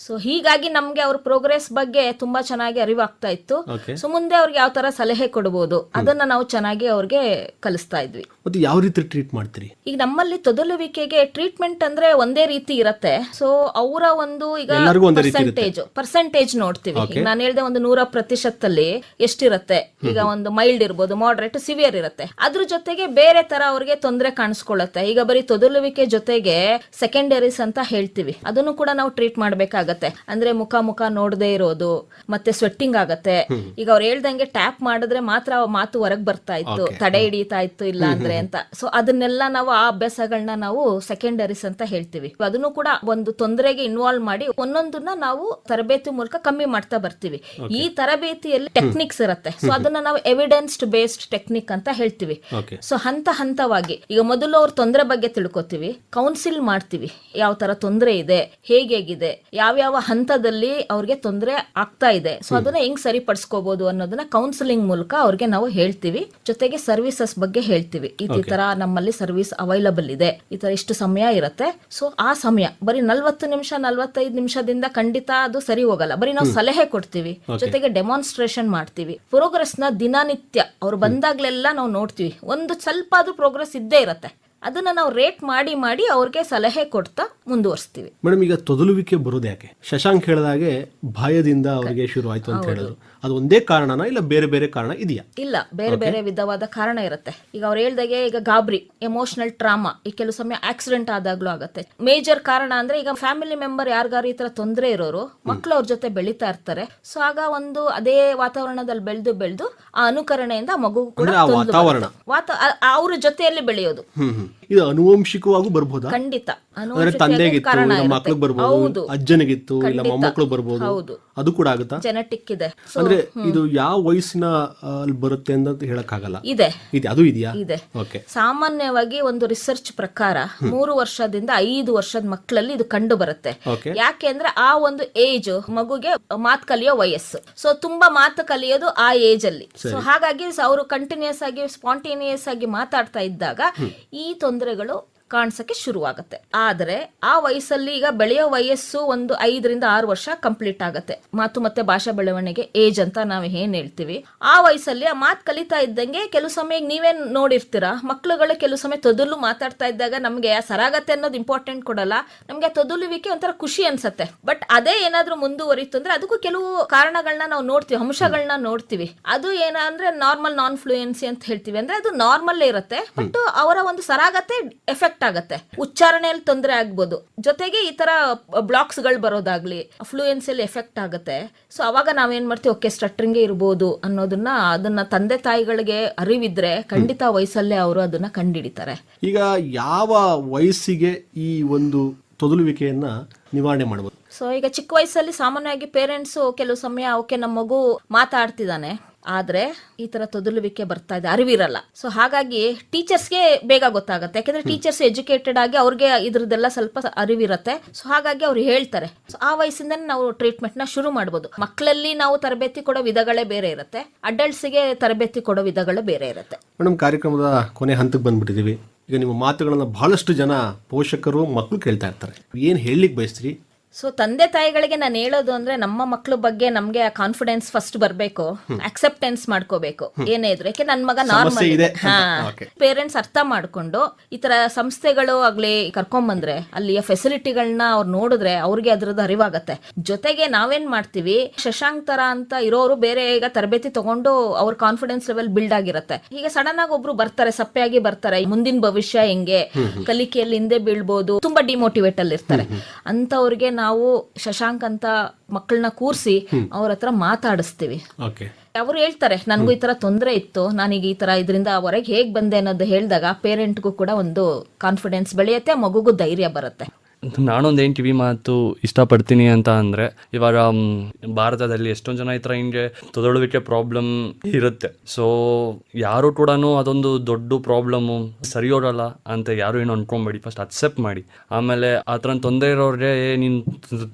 ಸೊ ಹೀಗಾಗಿ ನಮ್ಗೆ ಅವ್ರ ಪ್ರೋಗ್ರೆಸ್ ಬಗ್ಗೆ ತುಂಬಾ ಚೆನ್ನಾಗಿ ಅರಿವಾಗ್ತಾ ಇತ್ತು. ಸೊ ಮುಂದೆ ಅವ್ರಿಗೆ ಯಾವ ತರ ಸಲಹೆ ಕೊಡಬಹುದು ಅದನ್ನ ನಾವು ಚೆನ್ನಾಗಿ ಅವ್ರಿಗೆ ಕಲಿಸ್ತಾ ಇದ್ವಿ. ಮತ್ತೆ ಯಾವ ರೀತಿ ಟ್ರೀಟ್ ಮಾಡ್ತೀರಿ? ಈಗ ನಮ್ಮಲ್ಲಿ ತೊದಲುವಿಕೆಗೆ ಟ್ರೀಟ್ಮೆಂಟ್ ಅಂದ್ರೆ ಒಂದೇ ರೀತಿ ಇರತ್ತೆ. ಸೊ ಅವರ ಒಂದು ಈಗ ಪರ್ಸೆಂಟೇಜ್ ಪರ್ಸೆಂಟೇಜ್ ನೋಡ್ತೀವಿ. ಈಗ ನಾನು ಹೇಳ್ದೆ ಒಂದು ನೂರ ಪ್ರತಿಶತದಲ್ಲಿ ಎಷ್ಟಿರತ್ತೆ? ಈಗ ಒಂದು ಮೈಲ್ಡ್ ಇರ್ಬೋದು ಮಾಡ್ರೇಟ್ ಸಿವಿಯರ್ ಇರುತ್ತೆ. ಅದ್ರ ಜೊತೆಗೆ ಬೇರೆ ತರ ಅವ್ರಿಗೆ ತೊಂದರೆ ಕಾಣಿಸ್ಕೊಳ್ಳುತ್ತೆ. ಈಗ ಬರೀ ತೊದಲುವಿಕೆ ಜೊತೆಗೆ ಸೆಕೆಂಡರೀಸ್ ಅಂತ ಹೇಳ್ತೀವಿ. ಅದನ್ನು ಕೂಡ ನಾವು ಟ್ರೀಟ್ ಮಾಡ್ಬೇಕಾಗತ್ತೆ. ಅಂದ್ರೆ ಮುಖ ಮುಖ ನೋಡದೆ ಇರೋದು ಮತ್ತೆ ಸ್ವೆಟ್ಟಿಂಗ್ ಆಗತ್ತೆ. ಈಗ ಅವ್ರು ಹೇಳ್ದಂಗೆ ಟ್ಯಾಪ್ ಮಾಡಿದ್ರೆ ಮಾತ್ರ ಮಾತು ಹೊರಗ್ ಬರ್ತಾ ಇತ್ತು. ತಡೆ ಹಿಡಿತಾ ಇತ್ತು ಇಲ್ಲ ಅಂದ್ರೆ ಅಂತ. ಸೊ ಅದನ್ನೆಲ್ಲ ನಾವು ಆ ಅಭ್ಯಾಸಗಳನ್ನ ನಾವು ಸೆಕೆಂಡರೀಸ್ ಅಂತ ಹೇಳ್ತೀವಿ. ಅದನ್ನು ಕೂಡ ಒಂದು ತೊಂದರೆಗೆ ಇನ್ವಾಲ್ವ್ ಮಾಡಿ ಒಂದೊಂದನ್ನ ನಾವು ತರಬೇತಿ ಮೂಲಕ ಕಮ್ಮಿ ಮಾಡ್ತಾ ಬರ್ತೀವಿ. ಈ ತರಬೇತಿಯಲ್ಲಿ ಟೆಕ್ನಿಕ್ಸ್ ಇರುತ್ತೆ. ಸೊ ಅದನ್ನ ನಾವು ಎವಿಡೆನ್ಸ್ಡ್ ಬೇಸ್ಡ್ ಟೆಕ್ನಿಕ್ ಅಂತ ಹೇಳ್ತೀವಿ. ಸೊ ಹಂತ ಹಂತವಾಗಿ ಈಗ ಮೊದಲು ಅವ್ರ ತೊಂದರೆ ಬಗ್ಗೆ ತಿಳ್ಕೊತೀವಿ. ಕೌನ್ಸಿಲ್ ಮಾಡ್ತೀವಿ. ಯಾವ ತರ ತೊಂದರೆ ಇದೆ? ಹೇಗೇಗಿದೆ ಯಾವ್ಯಾವ ಹಂತದಲ್ಲಿ ಅವ್ರಿಗೆ ತೊಂದರೆ ಆಗ್ತಾ ಇದೆ? ಸೊ ಅದನ್ನ ಹೆಂಗ್ ಸರಿಪಡಿಸ್ಕೋಬಹುದು ಅನ್ನೋದನ್ನ ಕೌನ್ಸಿಲಿಂಗ್ ಮೂಲಕ ಅವ್ರಿಗೆ ನಾವು ಹೇಳ್ತೀವಿ. ಜೊತೆಗೆ ಸರ್ವಿಸಸ್ ಬಗ್ಗೆ ಹೇಳ್ತೀವಿ. ಈ ತರ ನಮ್ಮಲ್ಲಿ ಸರ್ವಿಸ್ ಅವೈಲಬಲ್ ಇದೆ. ಈ ತರ ಇಷ್ಟು ಸಮಯ ಇರುತ್ತೆ. ಸೊ ಆ ಸಮಯ ಬರೀ ನಲ್ವತ್ತು ನಿಮಿಷ ನಲ್ವತ್ತೈದು ನಿಮಿಷದಿಂದ ಖಂಡಿತ ಅದು ಸರಿ ಹೋಗಲ್ಲ. ಬರೀ ನಾವು ಸಲಹೆ ಕೊಡ್ತೀವಿ. ಜೊತೆಗೆ ಡೆಮಾನ್ಸ್ಟ್ರೇಷನ್ ಮಾಡ್ತೀವಿ. ಪ್ರೋಗ್ರೆಸ್ನ ದಿನನಿತ್ಯ ಅವ್ರು ಬಂದಾಗ್ಲೆಲ್ಲ ನಾವು ನೋಡ್ತೀವಿ. ಒಂದು ಸ್ವಲ್ಪ ಆದ್ರೂ ಪ್ರೋಗ್ರೆಸ್ ಇದ್ದೇ ಇರತ್ತೆ. ಅದನ್ನ ನಾವು ರೇಟ್ ಮಾಡಿ ಮಾಡಿ ಅವ್ರಿಗೆ ಸಲಹೆ ಕೊಡ್ತಾ ಮುಂದುವರಿಸ್ತೀವಿ. ಮೇಡಮ್ ಈಗ ತೊದಲುವಿಕೆ ಬರೋದು ಯಾಕೆ? ಶಶಾಂಕ್ ಹೇಳಿದಾಗೆ ಭಯದಿಂದ ಅವ್ರಿಗೆ ಶುರು ಆಯ್ತು ಅಂತ ಹೇಳಿದ್ರು. ಅದು ಒಂದೇ ಕಾರಣನ ಇಲ್ಲ ಬೇರೆ ಬೇರೆ ಕಾರಣ ಇದೆಯಾ? ಇಲ್ಲ ಬೇರೆ ಬೇರೆ ವಿಧವಾದ ಕಾರಣ ಇರುತ್ತೆ. ಈಗ ಅವ್ರು ಹೇಳ್ದಾಗೆ ಈಗ ಗಾಬ್ರಿ ಎಮೋಷನಲ್ ಟ್ರಾಮಾ ಈ ಕೆಲವು ಸಮಯ ಆಕ್ಸಿಡೆಂಟ್ ಆದಾಗ್ಲೂ ಆಗುತ್ತೆ. ಮೇಜರ್ ಕಾರಣ ಅಂದ್ರೆ ಈಗ ಫ್ಯಾಮಿಲಿ ಮೆಂಬರ್ ಯಾರಿಗಾರು ಈ ತರ ತೊಂದರೆ ಇರೋರು ಮಕ್ಕಳು ಅವ್ರ ಜೊತೆ ಬೆಳೀತಾ ಇರ್ತಾರೆ. ಸೊ ಆಗ ಒಂದು ಅದೇ ವಾತಾವರಣದಲ್ಲಿ ಬೆಳೆದು ಬೆಳೆದು ಆ ಅನುಕರಣೆಯಿಂದ ಮಗು ಕೂಡ ವಾತಾವರಣ. ವಾತ ಅವ್ರ ಜೊತೆಯಲ್ಲಿ ಬೆಳೆಯೋದು. ಇದು ಅನುವಂಶಿಕವಾಗೂ ಬರ್ಬೋದಾ? ಖಂಡಿತ. ಅಂದ್ರೆ ತಂದೆಗಿತ್ತು ಕಾರಣ ಇರುತ್ತೆ. ಮಕ್ಳಿಗೆ ಬರ್ಬೋದು ಹೌದು. ಅಜ್ಜನಿಗಿತ್ತು ಇಲ್ಲ ಖಂಡಿತ. ಮೊಮ್ಮಕ್ಳು ಬರ್ಬೋದು. ಹೌದು. ಅದು ಕೂಡ ಆಗುತ್ತಾ? ಜೆನೆಟಿಕ್ ಇದೆ ಅಂದ್ರೆ ಇದು ಯಾವ ವಯಸ್ಸಿನ ಆ, ಅಲ್ಲಿ ಬರುತ್ತೆ ಅಂತ ಹೇಳಕ್ಕಾಗಲ್ಲ. ಇದೆ. ಇದೆ. ಅದು ಇದೆಯಾ? ಇದೆ. ಓಕೆ ಸಾಮಾನ್ಯವಾಗಿ ಒಂದು ರಿಸರ್ಚ್ ಪ್ರಕಾರ ಮೂರು ವರ್ಷದಿಂದ ಐದು ವರ್ಷದ ಮಕ್ಕಳಲ್ಲಿ ಇದು ಕಂಡು ಬರುತ್ತೆ. ಯಾಕೆಂದ್ರೆ ಆ ಒಂದು ಏಜ್ ಮಗುಗೆ ಮಾತು ಕಲಿಯೋ ವಯಸ್ಸು. ಸೊ ತುಂಬಾ ಮಾತು ಕಲಿಯೋದು ಆ ಏಜ್ ಅಲ್ಲಿ. ಸೊ ಹಾಗಾಗಿ ಅವರು ಕಂಟಿನ್ಯೂಸ್ ಆಗಿ ಸ್ಪಾಂಟೇನಿಯಸ್ ಆಗಿ ಮಾತಾಡ್ತಾ ಇದ್ದಾಗ ಈ ತೊಂದರೆಗಳು ಕಾಣಿಸಕ್ಕೆ ಶುರುವಾಗುತ್ತೆ. ಆದರೆ ಆ ವಯಸ್ಸಲ್ಲಿ ಈಗ ಬೆಳೆಯೋ ವಯಸ್ಸು ಒಂದು ಐದರಿಂದ ಆರು ವರ್ಷ ಕಂಪ್ಲೀಟ್ ಆಗುತ್ತೆ. ಮಾತು ಮತ್ತೆ ಭಾಷಾ ಬೆಳವಣಿಗೆ, ಏಜ್ ಅಂತ ನಾವು ಏನ್ ಹೇಳ್ತೀವಿ? ಆ ವಯಸ್ಸಲ್ಲಿ ಆ ಮಾತು ಕಲಿತಾ ಇದ್ದಂಗೆ ಕೆಲವು ಸಮಯ ನೀವೇ ನೋಡಿರ್ತೀರಾ? ಮಕ್ಳುಗಳು ಕೆಲವು ಸಮಯ ತೊದಲು ಮಾತಾಡ್ತಾ ಇದ್ದಾಗ ನಮಗೆ ಸರಾಗತೆ ಅನ್ನೋದು ಇಂಪಾರ್ಟೆಂಟ್ ಕೊಡಲ್ಲ. ನಮಗೆ ತೊದಲುವಿಕೆ ಒಂಥರ ಖುಷಿ ಅನ್ಸತ್ತೆ. ಬಟ್ ಅದೇ ಏನಾದರೂ ಮುಂದುವರಿತು ಅಂದ್ರೆ ಅದಕ್ಕೂ ಕೆಲವು ಕಾರಣಗಳನ್ನ ನಾವು ನೋಡ್ತೀವಿ ಅಂಶಗಳನ್ನ ನೋಡ್ತೀವಿ. ಅದು ಏನಂದ್ರೆ ನಾರ್ಮಲ್ ನಾನ್ ಫ್ಲೂಯೆನ್ಸಿ ಅಂತ ಹೇಳ್ತೀವಿ. ಅಂದ್ರೆ ಅದು ನಾರ್ಮಲ್ ಇರುತ್ತೆ. ಬಟ್ ಅವರ ಒಂದು ಸರಾಗತೆ ಎಫೆಕ್ಟ್ ಆಗತ್ತೆ. ಉಚ್ಚಾರಣೆಯಲ್ಲಿ ತೊಂದರೆ ಆಗ್ಬೋದು. ಜೊತೆಗೆ ಈ ತರ ಬ್ಲಾಕ್ಸ್ಗಳು ಬರೋದಾಗ್ಲಿ ಫ್ಲೂಯೆನ್ಸಿಯಲ್ಲಿ ಎಫೆಕ್ಟ್ ಆಗುತ್ತೆ. ಸೊ ಅವಾಗ ನಾವೇನ್ ಮಾಡ್ತೀವಿ ಓಕೆ ಸ್ಟ್ರಟ್ರಿಂಗೇ ಇರ್ಬೋದು ಅನ್ನೋದನ್ನ ಅದನ್ನ ತಂದೆ ತಾಯಿಗಳಿಗೆ ಅರಿವಿದ್ರೆ ಖಂಡಿತ ವಯಸ್ಸಲ್ಲೇ ಅವರು ಅದನ್ನ ಕಂಡಿಡಿತಾರೆ. ಈಗ ಯಾವ ವಯಸ್ಸಿಗೆ ಈ ಒಂದು ತೊದಲುವಿಕೆಯನ್ನ ನಿವಾರಣೆ ಮಾಡಬಹುದು ಸೊ ಈಗ ಚಿಕ್ಕ ವಯಸ್ಸಲ್ಲಿ ಸಾಮಾನ್ಯವಾಗಿ ಪೇರೆಂಟ್ಸು ಕೆಲವು ಸಮಯ ಓಕೆ ನಮ್ಮ ಮಗು ಮಾತಾಡ್ತಿದ್ದಾನೆ. ಆದ್ರೆ ಈ ತರ ತೊದಲುವಿಕೆ ಬರ್ತಾ ಇದೆ. ಅರಿವಿರಲ್ಲ. ಸೊ ಹಾಗಾಗಿ ಟೀಚರ್ಸ್ಗೆ ಬೇಗ ಗೊತ್ತಾಗುತ್ತೆ. ಯಾಕಂದ್ರೆ ಟೀಚರ್ಸ್ ಎಜುಕೇಟೆಡ್ ಆಗಿ ಅವ್ರಿಗೆ ಇದ್ರದ್ದೆಲ್ಲ ಸ್ವಲ್ಪ ಅರಿವಿರತ್ತೆ. ಸೊ ಹಾಗಾಗಿ ಅವ್ರು ಹೇಳ್ತಾರೆ. ಸೊ ಆ ವಯಸ್ಸಿಂದ ನಾವು ಟ್ರೀಟ್ಮೆಂಟ್ನ ಶುರು ಮಾಡ್ಬೋದು. ಮಕ್ಕಳಲ್ಲಿ ನಾವು ತರಬೇತಿ ಕೊಡೋ ವಿಧಗಳೇ ಬೇರೆ ಇರುತ್ತೆ. ಅಡಲ್ಟ್ಸ್ಗೆ ತರಬೇತಿ ಕೊಡೋ ವಿಧಗಳೇ ಬೇರೆ ಇರುತ್ತೆ. ಮೇಡಮ್ ಕಾರ್ಯಕ್ರಮದ ಕೊನೆ ಹಂತಕ್ಕೆ ಬಂದ್ಬಿಟ್ಟಿದ್ದೀವಿ. ಈಗ ನಿಮ್ಮ ಮಾತುಗಳನ್ನು ಬಹಳಷ್ಟು ಜನ ಪೋಷಕರು ಮಕ್ಕಳು ಕೇಳ್ತಾ ಇರ್ತಾರೆ. ಏನು ಹೇಳಲಿಕ್ಕೆ ಬಯಸ್ತೀರಿ? ಸೊ ತಂದೆ ತಾಯಿಗಳಿಗೆ ನಾನು ಹೇಳೋದು ಅಂದ್ರೆ ನಮ್ಮ ಮಕ್ಳ ಬಗ್ಗೆ ನಮ್ಗೆ ಕಾನ್ಫಿಡೆನ್ಸ್ ಫಸ್ಟ್ ಬರಬೇಕು. ಅಕ್ಸೆಪ್ಟೆನ್ಸ್ ಮಾಡ್ಕೋಬೇಕು. ಏನೇ ಇದ್ರೆ. ಯಾಕೆ ನನ್ ಮಗ ನಾರ್ಮಲ್ ಹಾ. ಪೇರೆಂಟ್ಸ್ ಅರ್ಥ ಮಾಡ್ಕೊಂಡು ಈ ತರ ಸಂಸ್ಥೆಗಳು ಆಗ್ಲಿ ಕರ್ಕೊಂಬಂದ್ರೆ ಅಲ್ಲಿಯ ಫೆಸಿಲಿಟಿಗಳನ್ನ ಅವ್ರು ನೋಡಿದ್ರೆ ಅವ್ರಿಗೆ ಅದ್ರದ್ದು ಅರಿವಾಗತ್ತೆ. ಜೊತೆಗೆ ನಾವೇನ್ ಮಾಡ್ತೀವಿ ಶಶಾಂಕ್ ತರ ಅಂತ ಇರೋರು ಬೇರೆ ಈಗ ತರಬೇತಿ ತಗೊಂಡು ಅವ್ರ ಕಾನ್ಫಿಡೆನ್ಸ್ ಲೆವೆಲ್ ಬಿಲ್ಡ್ ಆಗಿರತ್ತೆ. ಈಗ ಸಡನ್ ಆಗಿ ಒಬ್ರು ಬರ್ತಾರೆ ಸಪ್ಪೆಯಾಗಿ ಬರ್ತಾರೆ ಮುಂದಿನ ಭವಿಷ್ಯ ಹೆಂಗೆ ಕಲಿಕೆಯಲ್ಲಿ ಹಿಂದೆ ಬೀಳ್ಬೋದು ತುಂಬಾ ಡಿಮೋಟಿವೇಟ್ ಅಲ್ಲಿ ಇರ್ತಾರೆ ಅಂತವ್ರಿಗೆ ನಾವು ಶಶಾಂಕ್ ಅಂತ ಮಕ್ಕಳನ್ನ ಕೂರ್ಸಿ ಅವ್ರ ಹತ್ರ ಮಾತಾಡಿಸ್ತೀವಿ. ಅವರು ಹೇಳ್ತಾರೆ ನನಗೂ ಈ ತರ ತೊಂದರೆ ಇತ್ತು ನಾನೀಗ ಈ ತರ ಇದರಿಂದ ಹೊರಗೆ ಹೇಗ್ ಬಂದೆ ಅನ್ನೋದು ಹೇಳಿದಾಗ ಪೇರೆಂಟ್ಗೂ ಕೂಡ ಒಂದು ಕಾನ್ಫಿಡೆನ್ಸ್ ಬೆಳೆಯುತ್ತೆ ಮಗುಗೂ ಧೈರ್ಯ ಬರುತ್ತೆ. ನಾನೊಂದು ಏನು ಕಿವಿ ಮಾತು ಇಷ್ಟಪಡ್ತೀನಿ ಅಂತ ಅಂದರೆ ಇವಾಗ ಭಾರತದಲ್ಲಿ ಎಷ್ಟೊಂದು ಜನ ಈ ಥರ ಹಿಂಗೆ ತೊದಳುವಿಕೆ ಪ್ರಾಬ್ಲಮ್ ಇರುತ್ತೆ. ಸೊ ಯಾರು ಕೂಡ ಅದೊಂದು ದೊಡ್ಡ ಪ್ರಾಬ್ಲಮ್ಮು ಸರಿ ಹೋಗಲ್ಲ ಅಂತ ಯಾರು ಏನು ಅನ್ಕೊಂಬೇಡಿ. ಫಸ್ಟ್ ಅಕ್ಸೆಪ್ಟ್ ಮಾಡಿ. ಆಮೇಲೆ ಆ ಥರ ತೊಂದರೆ ಇರೋರಿಗೆ ನೀನು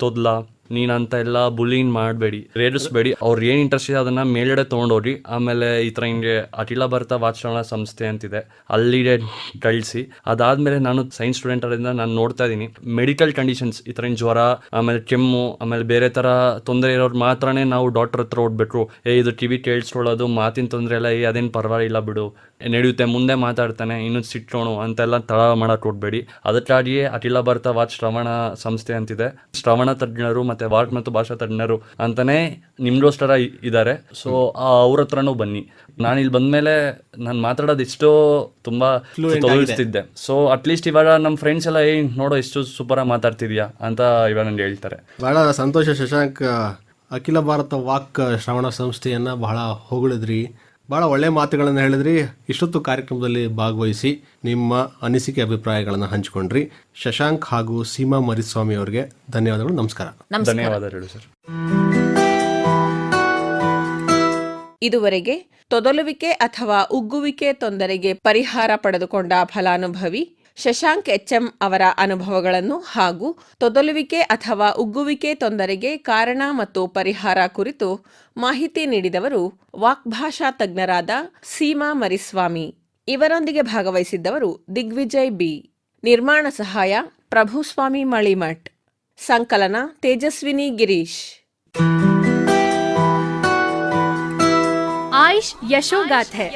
ತೊದ್ಲ? ನೀನಂತ ಎಲ್ಲ ಬುಲಿಂಗ್ ಮಾಡಬೇಡಿ ರೇಡಿಸ್ಬೇಡಿ ಅವ್ರ ಏನು ಇಂಟ್ರೆಸ್ಟ್ ಇದೆ ಅದನ್ನು ಮೇಲ್ಗಡೆ ತೊಗೊಂಡೋಗಿ ಆಮೇಲೆ ಈ ಥರ ಹಿಂಗೆ ಅಟಿಲ ಭಾರತ ವಾಚನ ಸಂಸ್ಥೆ ಅಂತಿದೆ. ಅಲ್ಲಿಗೆ ಕಳಿಸಿ. ಅದಾದಮೇಲೆ ನಾನು ಸೈನ್ಸ್ ಸ್ಟೂಡೆಂಟ್ ಅದರಿಂದ ನಾನು ನೋಡ್ತಾ ಇದ್ದೀನಿ. ಮೆಡಿಕಲ್ ಕಂಡೀಷನ್ಸ್ ಈ ಥರ ಜ್ವರ, ಆಮೇಲೆ ಕೆಮ್ಮು, ಆಮೇಲೆ ಬೇರೆ ಥರ ತೊಂದರೆ ಇರೋರು ಮಾತ್ರನೇ ನಾವು ಡಾಕ್ಟರ್ ಹತ್ರ ಓಡ್ಬೇಕು ಏ, ಇದು ಟಿವಿ ಕೇಳಿಸ್ಕೊಳ್ಳೋದು, ಮಾತಿನ ತೊಂದರೆ ಎಲ್ಲ, ಏ, ಅದೇನು ಪರವಾಗಿಲ್ಲ ಬಿಡು. ನಡೆಯುತ್ತೆ ಮುಂದೆ ಮಾತಾಡ್ತಾನೆ ಇನ್ನು ಸಿಟ್ಟೋಣು ಅಂತೆಲ್ಲ ತಳ ಮಾಡಕ್ಕೆ ಹೋಗ್ಬೇಡಿ. ಅದಕ್ಕಾಗಿಯೇ ಅಖಿಲ ಭಾರತ ವಾಚ್ ಶ್ರವಣ ಸಂಸ್ಥೆ ಅಂತಿದೆ. ಶ್ರವಣ ತಜ್ಞರು ಮತ್ತೆ ವಾಕ್ ಮತ್ತು ಭಾಷಾ ತಜ್ಞರು ಅಂತಲೇ ನಿಮ್ಗೋಸ್ಕರ ಇದ್ದಾರೆ. ಸೊ ಅವ್ರ ಹತ್ರನೂ ಬನ್ನಿ. ನಾನು ಇಲ್ಲಿ ಬಂದಮೇಲೆ ನಾನು ಮಾತಾಡೋದು ಇಷ್ಟೋ ತುಂಬ ತೊದಲಿಸ್ತಿದ್ದೆ ಸೊ ಅಟ್ಲೀಸ್ಟ್ ಇವಾಗ ನಮ್ಮ ಫ್ರೆಂಡ್ಸ್ ಎಲ್ಲ ಏನು ನೋಡೋ ಇಷ್ಟು ಸೂಪರ್ ಆಗಿ ಮಾತಾಡ್ತಿದ್ಯಾ? ಅಂತ ಇವಾಗ ನನಗೆ ಹೇಳ್ತಾರೆ. ಭಾಳ ಸಂತೋಷ ಶಶಾಂಕ್. ಅಖಿಲ ಭಾರತ ವಾಕ್ ಶ್ರವಣ ಸಂಸ್ಥೆಯನ್ನು ಬಹಳ ಹೊಗಳಿದ್ರಿ. ಬಹಳ ಒಳ್ಳೆ ಮಾತುಗಳನ್ನು ಹೇಳಿದ್ರಿ. ಇಷ್ಟೊತ್ತು ಕಾರ್ಯಕ್ರಮದಲ್ಲಿ ಭಾಗವಹಿಸಿ ನಿಮ್ಮ ಅನಿಸಿಕೆ ಅಭಿಪ್ರಾಯಗಳನ್ನು ಹಂಚಿಕೊಂಡ್ರಿ. ಶಶಾಂಕ್ ಹಾಗೂ ಸೀಮಾ ಮರಿಸ್ವಾಮಿ ಅವರಿಗೆ ಧನ್ಯವಾದಗಳು. ನಮಸ್ಕಾರ. ಧನ್ಯವಾದಗಳು ಸರ್. ಇದುವರೆಗೆ ತೊದಲುವಿಕೆ ಅಥವಾ ಉಗ್ಗುವಿಕೆ ತೊಂದರೆಗೆ ಪರಿಹಾರ ಪಡೆದುಕೊಂಡ ಫಲಾನುಭವಿ ಶಶಾಂಕ್ ಎಚ್ಎಂ ಅವರ ಅನುಭವಗಳನ್ನು ಹಾಗೂ ತೊದಲುವಿಕೆ ಅಥವಾ ಉಗ್ಗುವಿಕೆ ತೊಂದರೆಗೆ ಕಾರಣ ಮತ್ತು ಪರಿಹಾರ ಕುರಿತು ಮಾಹಿತಿ ನೀಡಿದವರು ವಾಕ್ಭಾಷಾ ತಜ್ಞರಾದ ಸೀಮಾ ಮರಿಸ್ವಾಮಿ. ಇವರೊಂದಿಗೆ ಭಾಗವಹಿಸಿದ್ದವರು ದಿಗ್ವಿಜಯ್ ಬಿ. ನಿರ್ಮಾಣ ಸಹಾಯ ಪ್ರಭುಸ್ವಾಮಿ ಮಳಿಮಠ್. ಸಂಕಲನ ತೇಜಸ್ವಿನಿ ಗಿರೀಶ್. ಆಯುಷ್ ಯಶೋಗಾಥೆ.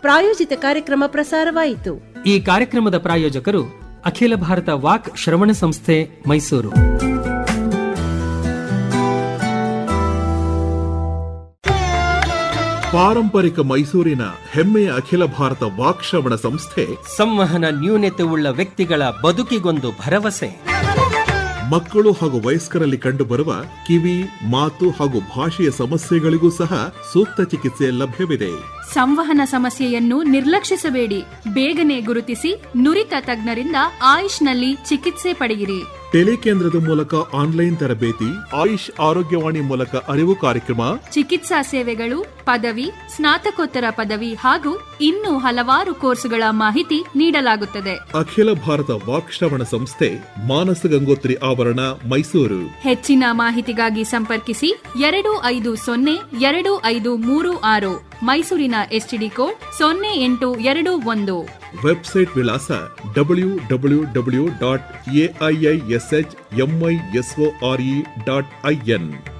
ಪ್ರಾಯೋಜಿತ ಕಾರ್ಯಕ್ರಮ ಪ್ರಸಾರವಾಯಿತು. ಈ ಕಾರ್ಯಕ್ರಮದ ಪ್ರಾಯೋಜಕರು ಅಖಿಲ ಭಾರತ ವಾಕ್ ಶ್ರವಣ ಸಂಸ್ಥೆ ಮೈಸೂರು. ಪಾರಂಪರಿಕ ಮೈಸೂರಿನ ಹೆಮ್ಮೆಯ ಅಖಿಲ ಭಾರತ ವಾಕ್ ಶ್ರವಣ ಸಂಸ್ಥೆ. ಸಂವಹನ ನ್ಯೂನತೆ ಉಳ್ಳ ವ್ಯಕ್ತಿಗಳ ಬದುಕಿಗೊಂದು ಭರವಸೆ. ಮಕ್ಕಳು ಹಾಗೂ ವಯಸ್ಕರಲ್ಲಿ ಕಂಡುಬರುವ ಕಿವಿ ಮಾತು ಹಾಗೂ ಭಾಷೆಯ ಸಮಸ್ಯೆಗಳಿಗೂ ಸಹ ಸೂಕ್ತ ಚಿಕಿತ್ಸೆ ಲಭ್ಯವಿದೆ. ಸಂವಹನ ಸಮಸ್ಯೆಯನ್ನು ನಿರ್ಲಕ್ಷಿಸಬೇಡಿ. ಬೇಗನೆ ಗುರುತಿಸಿ ನುರಿತ ತಜ್ಞರಿಂದ ಆಯುಷ್ನಲ್ಲಿ ಚಿಕಿತ್ಸೆ ಪಡೆಯಿರಿ. ಟೆಲಿಕೇಂದ್ರದ ಮೂಲಕ ಆನ್ಲೈನ್ ತರಬೇತಿ ಆಯುಷ್ ಆರೋಗ್ಯವಾಣಿ ಮೂಲಕ ಅರಿವು ಕಾರ್ಯಕ್ರಮ ಚಿಕಿತ್ಸಾ ಸೇವೆಗಳು ಪದವಿ ಸ್ನಾತಕೋತ್ತರ ಪದವಿ ಹಾಗೂ ಇನ್ನೂ ಹಲವಾರು ಕೋರ್ಸ್ಗಳ ಮಾಹಿತಿ ನೀಡಲಾಗುತ್ತದೆ. ಅಖಿಲ ಭಾರತ ವಾಕ್ಶ್ರವಣ ಸಂಸ್ಥೆ ಮಾನಸ ಗಂಗೋತ್ರಿ ಆವರಣ ಮೈಸೂರು. ಹೆಚ್ಚಿನ ಮಾಹಿತಿಗಾಗಿ ಸಂಪರ್ಕಿಸಿ ಎರಡು ಐದು ಸೊನ್ನೆ ಎರಡು ಐದು ಮೂರು ಆರು. ಮೈಸೂರಿನ ಎಸ್ಟಿಡಿ ಕೋಡ್ ಸೊನ್ನೆ ಎಂಟು ಎರಡು ಒಂದು. ವೆಬ್ಸೈಟ್ ವಿಳಾಸ W W W dot AIISH Mysore dot IN